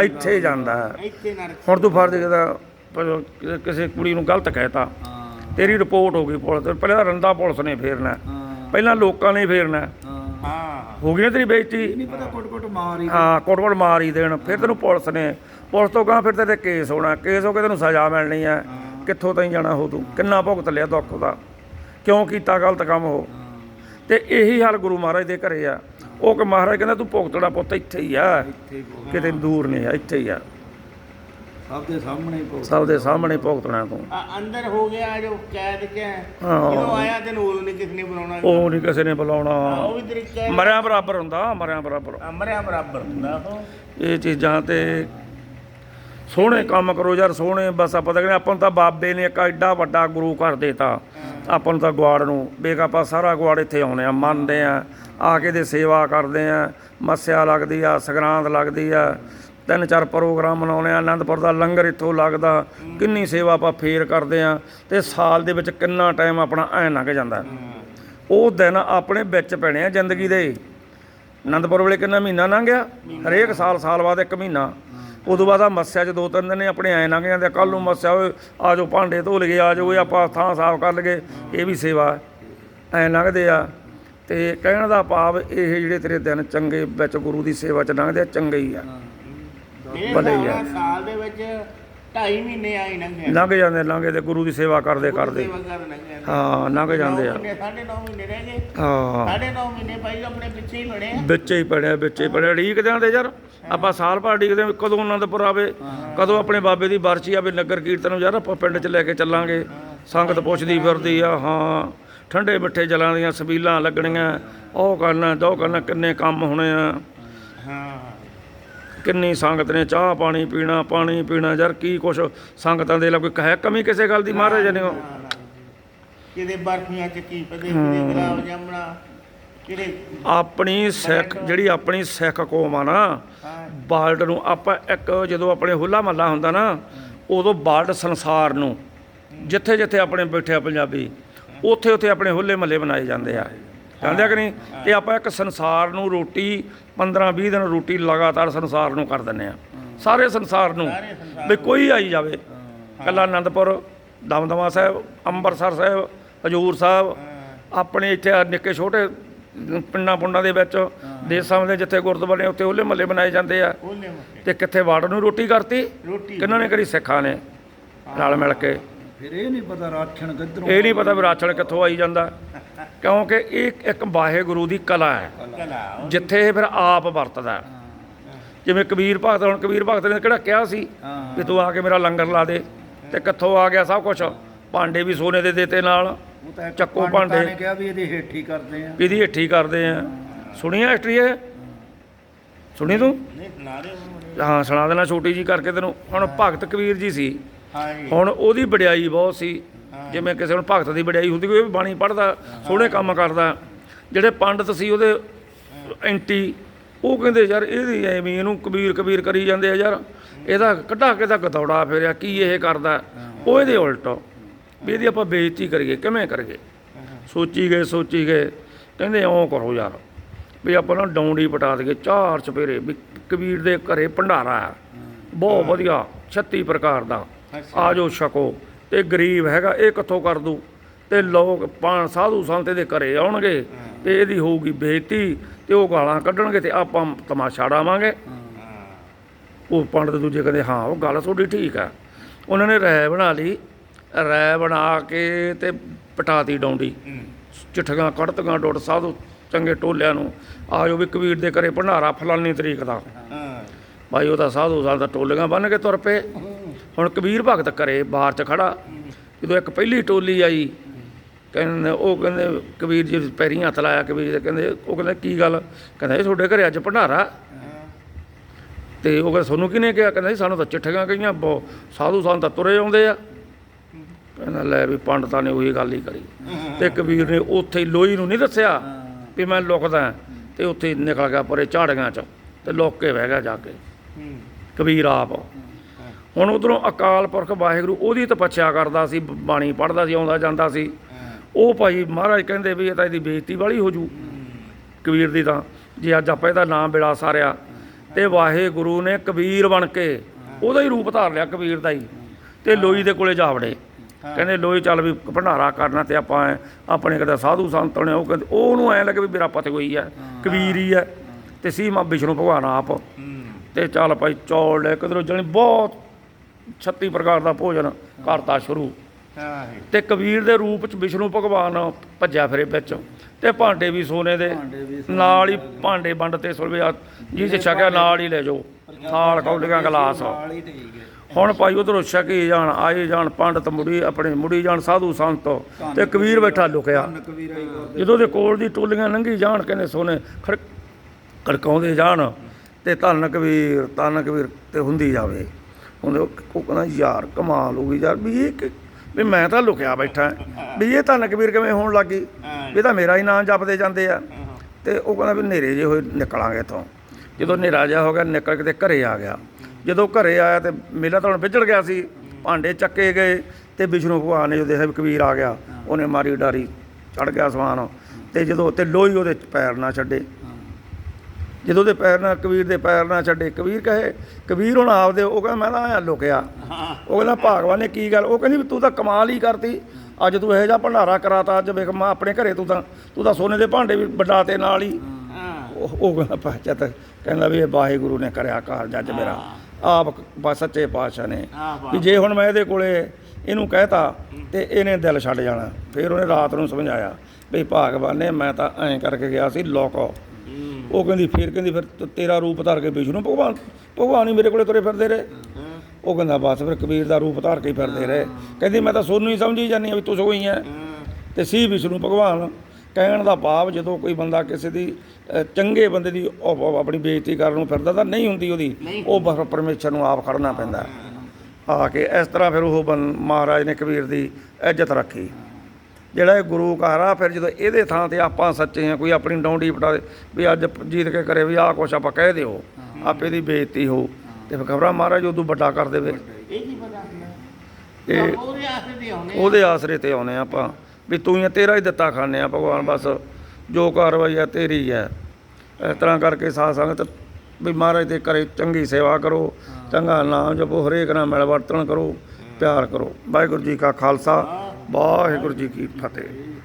ਇੱਥੇ ਹਾਂ ਜਾਂਦਾ। ਇੱਥੇ ਹੁਣ ਤੂੰ ਫਰਜ਼ ਕਿਦਾ ਕਿਸੇ ਕੁੜੀ ਨੂੰ ਗਲਤ ਕਹਿਤਾ। ਤੇਰੀ ਰਿਪੋਰਟ ਹੋ ਗਈ ਪੁਲਿਸ ਪਹਿਲਾਂ ਰੰਦਾ ਪੁਲਿਸ ਨੇ ਫੇਰਨਾ। ਪਹਿਲਾਂ ਲੋਕਾਂ ਨੇ ਫੇਰਨਾ। ਹਾਂ। ਹਾਂ ਹੋ ਗਈ ਨਾ ਤੇਰੀ ਬੇਇੱਜ਼ਤੀ? ਨਹੀਂ ਪਤਾ ਕੁੱਟ ਕੁੱਟ ਮਾਰ ਹੀ ਹਾਂ ਕੋਟ-ਕੋਟ ਮਾਰ ਹੀ ਦੇਣ। ਫਿਰ ਤੈਨੂੰ ਪੁਲਿਸ ਨੇ ਪੁਲਿਸ ਤੋਂ ਗਾਂ ਫਿਰ ਤੇਰੇ ਕੇਸ ਹੋਣਾ। ਕੇਸ ਹੋ ਕੇ ਤੈਨੂੰ ਸਜ਼ਾ ਮਿਲਣੀ ਹੈ। ਕਿੱਥੋਂ ਤਾਈਂ ਜਾਣਾ ਹੋ ਤੂੰ? ਕਿੰਨਾ ਭੁਗਤ ਲਿਆ ਦੁੱਖ ਦਾ ਕਿਉਂ ਕੀਤਾ ਗਲਤ ਕੰਮ ਉਹ? ਤੇ ਇਹੀ ਹਾਲ ਗੁਰੂ ਮਹਾਰਾਜ ਦੇ ਘਰੇ ਆ। ਉਹ ਕਿ ਮਹਾਰਾਜ ਕਹਿੰਦਾ ਤੂੰ ਭੁਗਤਣਾ ਪੁੱਤ ਇੱਥੇ ਹੀ ਆ। ਹੀ। ਕਿਤੇ ਦੂਰ ਨਹੀਂ ਆ ਇੱਥੇ ਹੀ ਆ। ਸਭ ਦੇ ਸਾਹਮਣੇ ਹੀ ਭੁਗਤ ਸਭ ਦੇ ਸਾਹਮਣੇ ਭੁਗਤਣਾ ਤੂੰ। ਆ ਅੰਦਰ ਹੋ ਗਿਆ ਜੋ ਕੈਦ ਚ ਹਾਂ। ਜਦੋਂ ਆਇਆ ਤੈਨੂੰ ਉਦੋਂ ਨਹੀਂ ਕਿਸ ਨੇ ਬੁਲਾਉਣਾ ਉਹ ਨਹੀਂ ਕਿਸੇ ਨੇ ਬੁਲਾਉਣਾ। ਉਹ ਵੀ ਤਰੀਕਾ ਹੈ ਮਰਿਆ ਬਰਾਬਰ ਹੁੰਦਾ ਮਰਿਆ ਬਰਾਬਰ। ਅਮਰਿਆ ਬਰਾਬਰ ਹੁੰਦਾ ਉਹ। ਇਹ ਚੀਜ਼ਾਂ ਤੇ ਸੋਹਣੇ ਕੰਮ ਕਰੋ ਯਾਰ ਸੋਹਣੇ ਬਸ ਆਪਾਂ ਤਾਂ ਕਹਿੰਦੇ ਆਪਾਂ ਨੂੰ ਤਾਂ ਬਾਬੇ ਨੇ ਇੱਕ ਐਡਾ ਵੱਡਾ ਗੁਰੂ ਘਰ ਦੇਤਾ। ਆਪਾਂ ਨੂੰ ਤਾਂ ਗਵਾੜ ਨੂੰ ਬੇਕ ਆਪਾਂ ਸਾਰਾ ਗਵਾੜ ਇੱਥੇ ਆਉਨੇ ਆ ਮੰਨਦੇ ਆ ਆ ਕੇ ਦੇ ਸੇਵਾ ਕਰਦੇ ਆ ਮੱਸਿਆ ਲੱਗਦੀ ਆ ਸੰਗਰਾਂਦ ਲੱਗਦੀ ਆ ਤਿੰਨ ਚਾਰ ਪ੍ਰੋਗਰਾਮ ਮਨਾਉਣੇ ਆ, ਆਨੰਦਪੁਰ ਦਾ ਲੰਗਰ ਇੱਥੋਂ ਲੱਗਦਾ, ਕਿੰਨੀ ਸੇਵਾ ਆਪਾਂ ਫੇਰ ਕਰਦੇ ਆ, ਤੇ ਸਾਲ ਦੇ ਵਿੱਚ ਕਿੰਨਾ ਟਾਈਮ ਆਪਣਾ ਐ ਲੰਘ ਜਾਂਦਾ। ਉਹ ਦਿਨ ਆਪਣੇ ਵਿੱਚ ਪੈਣੇ ਆ ਜ਼ਿੰਦਗੀ ਦੇ। ਆਨੰਦਪੁਰ ਵੇਲੇ ਕਿੰਨਾ ਮਹੀਨਾ ਲੰਘ ਗਿਆ ਹਰੇਕ ਸਾਲ ਸਾਲ ਬਾਅਦ ਇੱਕ ਮਹੀਨਾ। ਉਦੋਂ ਬਾਅਦ ਆ ਮੱਸਿਆ ਚ ਦੋ ਤਿੰਨ ਦਿਨ ਆਪਣੇ ਐ ਲੰਘ ਜਾਂਦੇ ਕੱਲ ਨੂੰ ਮੱਸਿਆ ਹੋਏ ਆ ਜਾਓ, ਭਾਂਡੇ ਧੋ ਲਈਏ, ਆ ਜਾਓ, ਇਹ ਆਪਾਂ ਥਾਂ ਸਾਫ਼ ਕਰ ਲਈਏ, ਇਹ ਵੀ ਸੇਵਾ ਐ ਲੰਘਦੇ ਆ। ਤੇ ਕਹਿਣ ਦਾ ਭਾਵ ਇਹ ਜਿਹੜੇ ਤੇਰੇ ਦਿਨ ਚੰਗੇ ਵਿੱਚ ਗੁਰੂ ਦੀ ਸੇਵਾ ਚ ਲੰਘਦੇ ਆ, ਚੰਗੇ ਹੀ ਆ। ਭਲੇ ਹੀ ਆ। ਸਾਲ ਦੇ ਵਿੱਚ 2.5 ਮਹੀਨੇ ਆਈ ਲੰਘੇ ਲੰਘ ਜਾਂਦੇ ਲੰਘੇ ਤੇ ਗੁਰੂ ਦੀ ਸੇਵਾ ਕਰਦੇ ਕਰਦੇ। ਹਾਂ ਲੰਘ ਜਾਂਦੇ ਆ। ਸਾਢੇ ਨੌ ਮਹੀਨੇ ਰਹਿ ਗਏ। ਹਾਂ। ਸਾਢੇ ਨੌ ਮਹੀਨੇ ਭਾਈ ਆਪਣੇ ਪਿੱਛੇ ਹੀ ਬਣੇ ਆ। ਵਿੱਚ ਹੀ ਪੜਿਆ ਵਿੱਚ ਹੀ ਪੜਿਆ। ਢੀਕਦੇ ਆਂ ਤੇ ਯਾਰ ਆਪਾਂ ਸਾਲ ਭਰ ਢੀਕਦੇ ਆਂ ਵੀ ਕਦੋਂ ਆਨੰਦਪੁਰ ਆਵੇ ਕਦੋਂ ਆਪਣੇ ਬਾਬੇ ਦੀ ਬਰਸੀ ਆਵੇ ਨਗਰ ਕੀਰਤਨ ਯਾਰ ਆਪਾਂ ਪਿੰਡ 'ਚ ਲੈ ਕੇ ਚੱਲਾਂਗੇ। ਸੰਗਤ ਪੁੱਛਦੀ ਫਿਰਦੀ ਆ ਹਾਂ। ਠੰਡੇ ਮਿੱਠੇ ਜਲਾਂ ਦੀਆਂ ਸਬੀਲਾਂ ਲੱਗਣੀਆਂ। ਉਹ ਕਰਨਾ ਦੋ ਕਰਨਾ ਕਿੰਨੇ ਕੰਮ ਹੋਣੇ ਆ। ਹਾਂ। ਕਿੰਨੀ ਸੰਗਤ ਨੇ ਚਾਹ ਪਾਣੀ ਪੀਣਾ ਪਾਣੀ ਪੀਣਾ ਯਾਰ ਕੀ ਕੁਛ ਸੰਗਤਾਂ ਦੇ ਲਈ ਕੋਈ ਹੈ ਕਮੀ ਕਿਸੇ ਗੱਲ ਦੀ ਮਹਾਰਾਜ ਨੇ ਉਹ? ਕਿਤੇ ਬਰਫੀਆਂ ਚ ਕੀ ਪਦੇ ਕਿਤੇ ਗੁਲਾਬ ਜਾਮਣਾ ਆਪਣੀ ਸਿੱਖ ਜਿਹੜੀ ਆਪਣੀ ਸਿੱਖ ਕੌਮ ਆ ਨਾ ਵਰਲਡ ਨੂੰ ਆਪਾਂ ਇੱਕ ਜਦੋਂ ਆਪਣੇ ਹੁੱਲਾ ਮੱਲਾ ਹੁੰਦਾ ਨਾ ਉਦੋਂ ਵਰਲਡ ਸੰਸਾਰ ਨੂੰ ਜਿੱਥੇ ਜਿੱਥੇ ਆਪਣੇ ਬੈਠੇ ਪੰਜਾਬੀ ਉੱਥੇ ਉੱਥੇ ਆਪਣੇ ਹੁੱਲੇ ਮੱਲੇ ਬਣਾਏ ਜਾਂਦੇ ਆ। ਜਾਣਦੇ ਆ ਕਿ ਨਹੀਂ? ਤੇ ਆਪਾਂ ਇੱਕ ਸੰਸਾਰ ਨੂੰ ਰੋਟੀ 15 20 ਦਿਨ ਰੋਟੀ ਲਗਾਤਾਰ ਸੰਸਾਰ ਨੂੰ ਕਰ ਦਿੰਨੇ ਆ। ਸਾਰੇ ਸੰਸਾਰ ਨੂੰ। ਵੀ ਕੋਈ ਆਈ ਜਾਵੇ। ਕੱਲਾ ਆਨੰਦਪੁਰ ਦਮਦਮਾ ਸਾਹਿਬ ਅੰਮ੍ਰਿਤਸਰ ਸਾਹਿਬ ਹਜੂਰ ਸਾਹਿਬ ਆਪਣੇ ਇੱਥੇ ਨਿੱਕੇ ਛੋਟੇ ਪਿੰਡਾਂ ਪੁੰਡਾਂ ਦੇ ਵਿੱਚ ਦੇਸਾਂ ਦੇ ਜਿੱਥੇ ਗੁਰਦੁਆਰੇ ਉੱਥੇ ਹੋਲੇ ਮਹੱਲੇ ਬਣਾਏ ਜਾਂਦੇ ਆ। ਤੇ ਕਿੱਥੇ ਵਾੜ ਨੂੰ ਰੋਟੀ ਕਰਤੀ? ਕਿੰਨਾਂ ਨੇ ਕਰੀ? ਸਿੱਖਾਂ ਨੇ ਨਾਲ ਮਿਲ ਕੇ। ਫਿਰ ਇਹ ਨਹੀਂ ਪਤਾ ਰਾਖਣ ਕਿੱਧਰੋਂ ਇਹ ਨਹੀਂ ਪਤਾ ਵੀ ਰਾਛਣ ਕਿੱਥੋਂ ਆਈ ਜਾਂਦਾ। ਕਿਉਂਕਿ ਇਹ ਇੱਕ ਵਾਹਿਗੁਰੂ ਦੀ ਕਲਾ ਹੈ। ਜਿੱਥੇ ਇਹ ਫਿਰ ਆਪ ਵਰਤਦਾ ਜਿਵੇਂ ਕਬੀਰ ਭਗਤ ਹੁਣ ਕਬੀਰ ਭਗਤ ਨੇ ਕਿਹੜਾ ਕਿਹਾ ਸੀ ਵੀ ਤੂੰ ਆ ਕੇ ਮੇਰਾ ਲੰਗਰ ਲਾ ਦੇ ਤੇ ਕਿੱਥੋਂ ਆ ਗਿਆ ਸਭ ਕੁਝ ਭਾਂਡੇ ਵੀ ਸੋਨੇ ਦੇ ਦਿੱਤੇ ਨਾਲ। ਚੱਕੋ ਭਾਂਡੇ। ਨੇ ਕਿਹਾ ਵੀ ਇਹਦੀ ਹੇਠੀ ਕਰਦੇ ਆ। ਇਹਦੀ ਹੇਠੀ ਕਰਦੇ ਆ। ਸੁਣੀ ਆ ਹਿਸਟਰੀ ਇਹ? ਸੁਣੀ ਤੂੰ? ਨਹੀਂ ਸੁਣਾ ਦੇ ਹਾਂ ਸੁਣਾ ਦੇਣਾ ਛੋਟੀ ਜੀ ਕਰਕੇ ਤੈਨੂੰ। ਹੁਣ ਭਗਤ ਕਬੀਰ ਜੀ ਸੀ। ਹਾਂ ਜੀ ਹੁਣ ਉਹਦੀ ਵਡਿਆਈ ਬਹੁਤ ਸੀ। ਜਿਵੇਂ ਕਿਸੇ ਨੂੰ ਭਗਤ ਦੀ ਵਡਿਆਈ ਹੁੰਦੀ ਕੋਈ ਬਾਣੀ ਪੜਦਾ ਸੋਹਣੇ ਕੰਮ ਕਰਦਾ। ਜਿਹੜੇ ਪੰਡਤ ਸੀ ਉਹਦੇ ਐਂਟੀ ਉਹ ਕਹਿੰਦੇ ਯਾਰ ਇਹਦੀ ਐਵੇਂ ਇਹਨੂੰ ਕਬੀਰ ਕਬੀਰ ਕਰੀ ਜਾਂਦੇ ਆ ਯਾਰ। ਇਹਦਾ ਕੱਢਾ ਕੇ ਤਾਂ ਗਦੌੜਾ ਫੇਰਿਆ ਕੀ ਇਹ ਕਰਦਾ? ਉਹ ਇਹਦੇ ਉਲਟ ਵੀ ਇਹਦੀ ਆਪਾਂ ਬੇਇੱਜ਼ਤੀ ਕਰੀਏ ਕਿਵੇਂ ਕਰੀਏ? ਸੋਚੀ ਗਏ ਸੋਚੀ ਗਏ। ਕਹਿੰਦੇ ਇਉਂ ਕਰੋ ਯਾਰ ਵੀ ਆਪਾਂ ਨਾ ਡੌਂਡੀ ਪਟਾ ਦਈਏ ਚਾਰ ਚਪੇਰੇ ਵੀ ਕਬੀਰ ਦੇ ਘਰੇ ਭੰਡਾਰਾ ਬਹੁਤ ਵਧੀਆ 36 ਪ੍ਰਕਾਰ ਦਾ। ਆ ਜੋ ਛਕੋ। ਤੇ ਗਰੀਬ ਹੈਗਾ ਇਹ ਕਿੱਥੋਂ ਕਰ ਦੂ ਤੇ ਲੋਕ ਪਾਣ ਸਾਧੂ ਸੰਤ ਇਹਦੇ ਘਰੇ ਆਉਣਗੇ ਤੇ ਇਹਦੀ ਹੋਊਗੀ ਬੇਇੱਜ਼ਤੀ ਤੇ ਉਹ ਗਾਲਾਂ ਕੱਢਣਗੇ ਤੇ ਆਪਾਂ ਤਮਾਸ਼ਾ ਡਾਵਾਂਗੇ ਉਹ ਪੰਡਤ ਦੂਜੇ ਕਹਿੰਦੇ ਹਾਂ ਉਹ ਗੱਲ ਤੁਹਾਡੀ ਠੀਕ ਆ। ਉਹਨਾਂ ਨੇ ਰਾਇ ਬਣਾ ਲਈ। ਰਾਇ ਬਣਾ ਕੇ ਤੇ ਪਟਾਤੀ ਡੌਂਡੀ। ਚਿੱਠੀਆਂ ਕੱਢਤੀਆਂ ਡੋਟ ਸਾਧੂ ਚੰਗੇ ਟੋਲਿਆਂ ਨੂੰ। ਆਜੋ ਵੀ ਕਬੀਰ ਦੇ ਘਰੇ ਭੰਡਾਰਾ ਫਲਾਨੀ ਤਰੀਕ ਦਾ। ਹਾਂ। ਭਾਈ ਉਹਦਾ ਸਾਧੂ ਸਾਧ ਦਾ ਟੋਲੀਆਂ ਬੰਨ ਕੇ ਤੁਰ ਪਏ। ਹੁਣ ਕਬੀਰ ਭਗਤ ਘਰੇ ਬਾਹਰ ਚ ਖੜਾ। ਜਦੋਂ ਇੱਕ ਪਹਿਲੀ ਟੋਲੀ ਆਈ, ਕਹਿੰਦੇ ਉਹ ਕਹਿੰਦੇ ਕਬੀਰ ਜੀ ਪੈਰੀਂ ਹੱਥ ਲਾਇਆ, ਕਬੀਰ ਦੇ ਕਹਿੰਦੇ, ਉਹ ਕਹਿੰਦੇ, ਕੀ ਗੱਲ? ਕਹਿੰਦਾ, ਇਹ ਤੁਹਾਡੇ ਘਰੇ ਅੱਜ ਭੰਡਾਰਾ? ਤੇ ਉਹ ਕਹਿੰਦਾ ਤੁਹਾਨੂੰ ਕਿਹਨੇ ਕਿਹਾ? ਕਹਿੰਦਾ ਸਾਨੂੰ ਤਾਂ ਚਿੱਠੀਆਂ ਕਹੀਆਂ, ਬਹੁ- ਸਾਧੂ ਸੰਤ ਤਾਂ ਤੁਰੇ ਆਉਂਦੇ ਆ। ਕਹਿੰਦਾ, ਲੈ ਵੀ ਪੰਡਤਾਂ ਨੇ ਉਹੀ ਗੱਲ ਹੀ ਕਰੀ। ਤੇ ਕਬੀਰ ਨੇ ਉੱਥੇ ਹੀ ਲੋਈ ਨੂੰ ਨਹੀਂ ਦੱਸਿਆ ਵੀ ਮੈਂ ਲੁਕਦਾ ਤੇ ਉੱਥੇ ਨਿਕਲ ਗਿਆ ਪਰੇ ਝਾੜੀਆਂ ਚ ਤੇ ਲੁੱਕ ਕੇ ਬਹਿ ਗਿਆ ਜਾ ਕੇ। ਕਬੀਰ ਆਪ। ਹੁਣ ਉਧਰੋਂ ਅਕਾਲ ਪੁਰਖ ਵਾਹਿਗੁਰੂ ਉਹਦੀ ਤਪੱਸਿਆ ਕਰਦਾ ਸੀ ਬਾਣੀ ਪੜ੍ਹਦਾ ਸੀ ਆਉਂਦਾ ਜਾਂਦਾ ਸੀ। ਉਹ ਭਾਈ ਮਹਾਰਾਜ ਕਹਿੰਦੇ ਵੀ ਇਹ ਤਾਂ ਇਹਦੀ ਬੇਇੱਜ਼ਤੀ ਵਾਲੀ ਹੋ ਜੂ ਕਬੀਰ ਦੀ ਤਾਂ ਜੇ ਅੱਜ ਆਪਾਂ ਇਹਦਾ ਨਾਮ ਬਿਲਾ ਸਾਰਿਆ ਤੇ ਵਾਹਿਗੁਰੂ ਨੇ ਕਬੀਰ ਬਣ ਕੇ ਉਹਦਾ ਹੀ ਰੂਪ ਧਾਰ ਲਿਆ ਕਬੀਰ ਦਾ ਹੀ ਤੇ ਲੋਈ ਦੇ ਕੋਲੇ ਜਾ ਵੜੇ। ਕਹਿੰਦੇ ਲੋਈ ਚੱਲ ਵੀ ਭੰਡਾਰਾ ਕਰਨਾ ਤੇ ਆਪਾਂ ਐਂ ਆਪਣੇ ਕਿਤੇ ਸਾਧੂ ਸੰਤ ਨੇ ਉਹ ਕਹਿੰਦੇ ਉਹਨੂੰ ਐ ਲੱਗੇ ਵੀ ਮੇਰਾ ਪਤ ਹੋਈ ਹੈ। ਕਬੀਰ ਹੀ ਹੈ ਤੇ ਸੀ ਮਾ ਵਿਸ਼ਨੂੰ ਭਗਵਾਨ ਆਪ। ਤੇ ਚੱਲ ਭਾਈ ਚੌਲ ਲੈ ਕਿਧਰੋਂ ਜਣੀ ਬਹੁਤ 36 ਪ੍ਰਕਾਰ ਦਾ ਭੋਜਨ ਕਰਤਾ ਸ਼ੁਰੂ। ਜੀ ਤੇ ਕਬੀਰ ਦੇ ਰੂਪ ਚ ਵਿਸ਼ਨੂੰ ਭਗਵਾਨ ਭੱਜਿਆ ਫਿਰੇ ਵਿੱਚ। ਤੇ ਭਾਂਡੇ ਵੀ ਸੋਨੇ ਦੇ। ਨਾਲ ਹੀ ਭਾਂਡੇ ਵੰਡ ਤੇ ਸੁਲਵੇ ਜੀ ਚ ਛਕਿਆ ਨਾਲ ਹੀ ਲੈ ਜਾਓ। ਥਾਲ ਕੌਲੀਆਂ ਗਲਾਸ। ਹੁਣ ਭਾਈ ਉਧਰੋਂ ਛਕੇ ਜਾਣ ਆਏ ਜਾਣ ਪੰਡਤ ਮੁੜੀ ਆਪਣੇ ਮੁੜੀ ਜਾਣ ਸਾਧੂ ਸੰਤ। ਤੇ ਕਬੀਰ ਬੈਠਾ ਲੁਕਿਆ। ਜਦੋਂ ਦੇ ਕੋਲ ਦੀ ਟੋਲੀਆਂ ਲੰਘੀ ਜਾਣ ਕਹਿੰਦੇ ਸੋਨੇ ਖੜਕ ਖੜਕਾਉਂਦੇ ਜਾਣ। ਤੇ ਧੰਨ ਕਬੀਰ ਧੰਨ ਕਬੀਰ ਤੇ ਹੁੰਦੀ ਜਾਵੇ। ਹੁੰਦੇ ਉਹ ਕਹਿੰਦਾ ਯਾਰ ਕਮਾਲ ਹੋ ਗਈ ਯਾਰ। ਵੀ ਇਹ ਕਿ- ਵੀ ਮੈਂ ਤਾਂ ਲੁਕਿਆ ਬੈਠਾ। ਵੀ ਇਹ ਧੰਨ ਕਬੀਰ ਕਿਵੇਂ ਹੋਣ ਲੱਗੀ ਵੀ ਇਹ ਤਾਂ ਮੇਰਾ ਹੀ ਨਾਮ ਜਪਦੇ ਜਾਂਦੇ ਆ। ਤੇ ਉਹ ਕਹਿੰਦਾ ਵੀ ਹਨੇਰੇ ਜੇ ਹੋਏ ਨਿਕਲਾਂਗੇ ਇੱਥੋਂ। ਜਦੋਂ ਹਨੇਰਾ ਜਿਹਾ ਹੋ ਗਿਆ ਨਿਕਲ ਕੇ ਤੇ ਘਰੇ ਆ ਗਿਆ। ਜਦੋਂ ਘਰੇ ਆਇਆ ਤੇ ਮੇਲਾ ਤਾਂ ਹੁਣ ਵਿਜੜ ਗਿਆ ਸੀ। ਭਾਂਡੇ ਚੱਕੇ ਗਏ ਤੇ ਵਿਸ਼ਨੂੰ ਭਗਵਾਨ ਨੇ ਜਦੋਂ ਦੇਖਿਆ ਵੀ ਕਬੀਰ ਆ ਗਿਆ ਉਹਨੇ ਮਾਰੀ ਡਾਰੀ ਚੜ ਗਿਆ ਸਮਾਨ। ਤੇ ਜਦੋਂ ਤੇ ਲੋਈ ਉਹਦੇ ਪੈਰ ਨਾ ਛੱਡੇ। ਜਦੋਂ ਦੇ ਪੈਰ ਨਾ ਕਬੀਰ ਦੇ ਪੈਰ ਨਾ ਛੱਡੇ ਕਬੀਰ ਕਹੇ ਕਬੀਰ ਹੁਣ ਆਪਦੇ ਉਹ ਕਹਿੰਦਾ ਮੈਂ ਤਾਂ ਆਇਆ ਲੁਕਿਆ। ਉਹ ਕਹਿੰਦਾ ਭਾਗਵਾਨ ਨੇ ਕੀ ਗੱਲ? ਉਹ ਕਹਿੰਦੀ ਤੂੰ ਤਾਂ ਕਮਾਲ ਹੀ ਕਰਤੀ। ਅੱਜ ਤੂੰ ਇਹੋ ਜਿਹਾ ਭੰਡਾਰਾ ਕਰਾਤਾ ਅੱਜ ਵੇਖ ਮੈਂ ਆਪਣੇ ਘਰੇ ਤੂੰ ਤਾਂ ਤੂੰ ਤਾਂ ਸੋਨੇ ਦੇ ਭਾਂਡੇ ਵੀ ਵਡਾਤੇ ਨਾਲ ਹੀ। ਉਹ ਉਹ ਕਹਿੰਦਾ ਪਾਚਤ ਕਹਿੰਦਾ ਵੀ ਇਹ ਵਾਹਿਗੁਰੂ ਨੇ ਕਰਿਆ ਕਾਰਜ ਅੱਜ ਮੇਰਾ। ਆਪ ਬਾ ਸੱਚੇ ਪਾਤਸ਼ਾਹ ਨੇ। ਵੀ ਜੇ ਹੁਣ ਮੈਂ ਇਹਦੇ ਕੋਲੇ ਇਹਨੂੰ ਕਹਿਤਾ ਤੇ ਇਹਨੇ ਦਿਲ ਛੱਡ ਜਾਣਾ। ਫਿਰ ਉਹਨੇ ਰਾਤ ਨੂੰ ਸਮਝਾਇਆ ਵੀ ਭਾਗਵਾਨ ਨੇ ਮੈਂ ਤਾਂ ਐਂ ਕਰਕੇ ਗਿਆ ਸੀ ਲੋਕ। ਉਹ ਕਹਿੰਦੀ ਫਿਰ ਕਹਿੰਦੀ ਫਿਰ ਤ- ਤੇਰਾ ਰੂਪ ਧਾਰ ਕੇ ਵਿਸ਼ਨੂੰ ਭਗਵਾਨ ਭਗਵਾਨ ਹੀ ਮੇਰੇ ਕੋਲੇ ਤੁਰੇ ਫਿਰਦੇ ਰਹੇ। ਉਹ ਕਹਿੰਦਾ ਬਸ ਫਿਰ ਕਬੀਰ ਦਾ ਰੂਪ ਧਾਰ ਕੇ ਹੀ ਫਿਰਦੇ ਰਹੇ। ਕਹਿੰਦੀ ਮੈਂ ਤਾਂ ਸੋਨੂੰ ਹੀ ਸਮਝੀ ਜਾਂਦੀ ਆ ਵੀ ਤੂੰ ਸੋਈ ਹੈ ਤੇ ਸੀ ਵਿਸ਼ਨੂੰ ਭਗਵਾਨ। ਕਹਿਣ ਦਾ ਭਾਵ ਜਦੋਂ ਕੋਈ ਬੰਦਾ ਕਿਸੇ ਦੀ ਅ, ਚੰਗੇ ਬੰਦੇ ਦੀ ਉਹ- ਉਹ ਆਪਣੀ ਬੇਇੱਜ਼ਤੀ ਕਰਨ ਨੂੰ ਫਿਰਦਾ ਤਾਂ ਨਹੀਂ ਹੁੰਦੀ ਉਹਦੀ। ਉਹ ਬਸ ਪਰਮੇਸ਼ਰ ਨੂੰ ਆਪ ਖੜਨਾ ਪੈਂਦਾ। ਆ ਕੇ ਇਸ ਤਰ੍ਹਾਂ ਫਿਰ ਉਹ ਬੰ- ਮਹਾਰਾਜ ਨੇ ਕਬੀਰ ਦੀ ਇੱਜ਼ਤ ਰੱਖੀ। ਜਿਹੜਾ ਇਹ ਗੁਰੂ ਘਰ ਆ ਫਿਰ ਜਦੋਂ ਇਹਦੇ ਥਾਂ ਤੇ ਆਪਾਂ ਸੱਚੇ ਆ ਕੋਈ ਆਪਣੀ ਡੌਂਡੀ ਪਟਾ ਦੇ ਵੀ ਅੱਜ ਜੀਤ ਕੇ ਕਰੇ ਵੀ ਆਹ ਕੁਛ ਆਪਾਂ ਕਹਿ ਦਿਓ ਆਪੇ ਦੀ ਬੇਇੱਜ਼ਤੀ ਹੋ। ਤੇ ਫਿਰ ਖਬਰਾਂ ਮਹਾਰਾਜ ਉਦੋਂ ਵੱਡਾ ਕਰ ਦੇਵੇ। ਇਹ ਕੀ ਪਤਾ ਇਹ ਇਹ ਉਹਦੇ ਆਸਰੇ ਤੇ ਆਉਨੇ ਆਪਾਂ ਵੀ ਤੂੰ ਹੀ ਤੇਰਾ ਹੀ ਦਿੱਤਾ ਖਾਣੇ ਆ ਭਗਵਾਨ ਬਸ ਜੋ ਕਾਰਵਾਈ ਆ ਤੇਰੀ ਹੈ ਇਸ ਤਰ੍ਹਾਂ ਕਰਕੇ ਸਾਧ ਸੰਗਤ ਵੀ ਮਹਾਰਾਜ ਦੇ ਘਰੇ ਚੰਗੀ ਸੇਵਾ ਕਰੋ ਚੰਗਾ ਨਾਮ ਜਪੋ ਹਰੇਕ ਨਾਲ ਮਿਲ ਵਰਤਣ ਕਰੋ ਪਿਆਰ ਕਰੋ। ਵਾਹਿਗੁਰੂ ਜੀ ਕਾ ਖਾਲਸਾ। ਵਾਹਿਗੁਰੂ ਜੀ ਕੀ ਫਤਿਹ।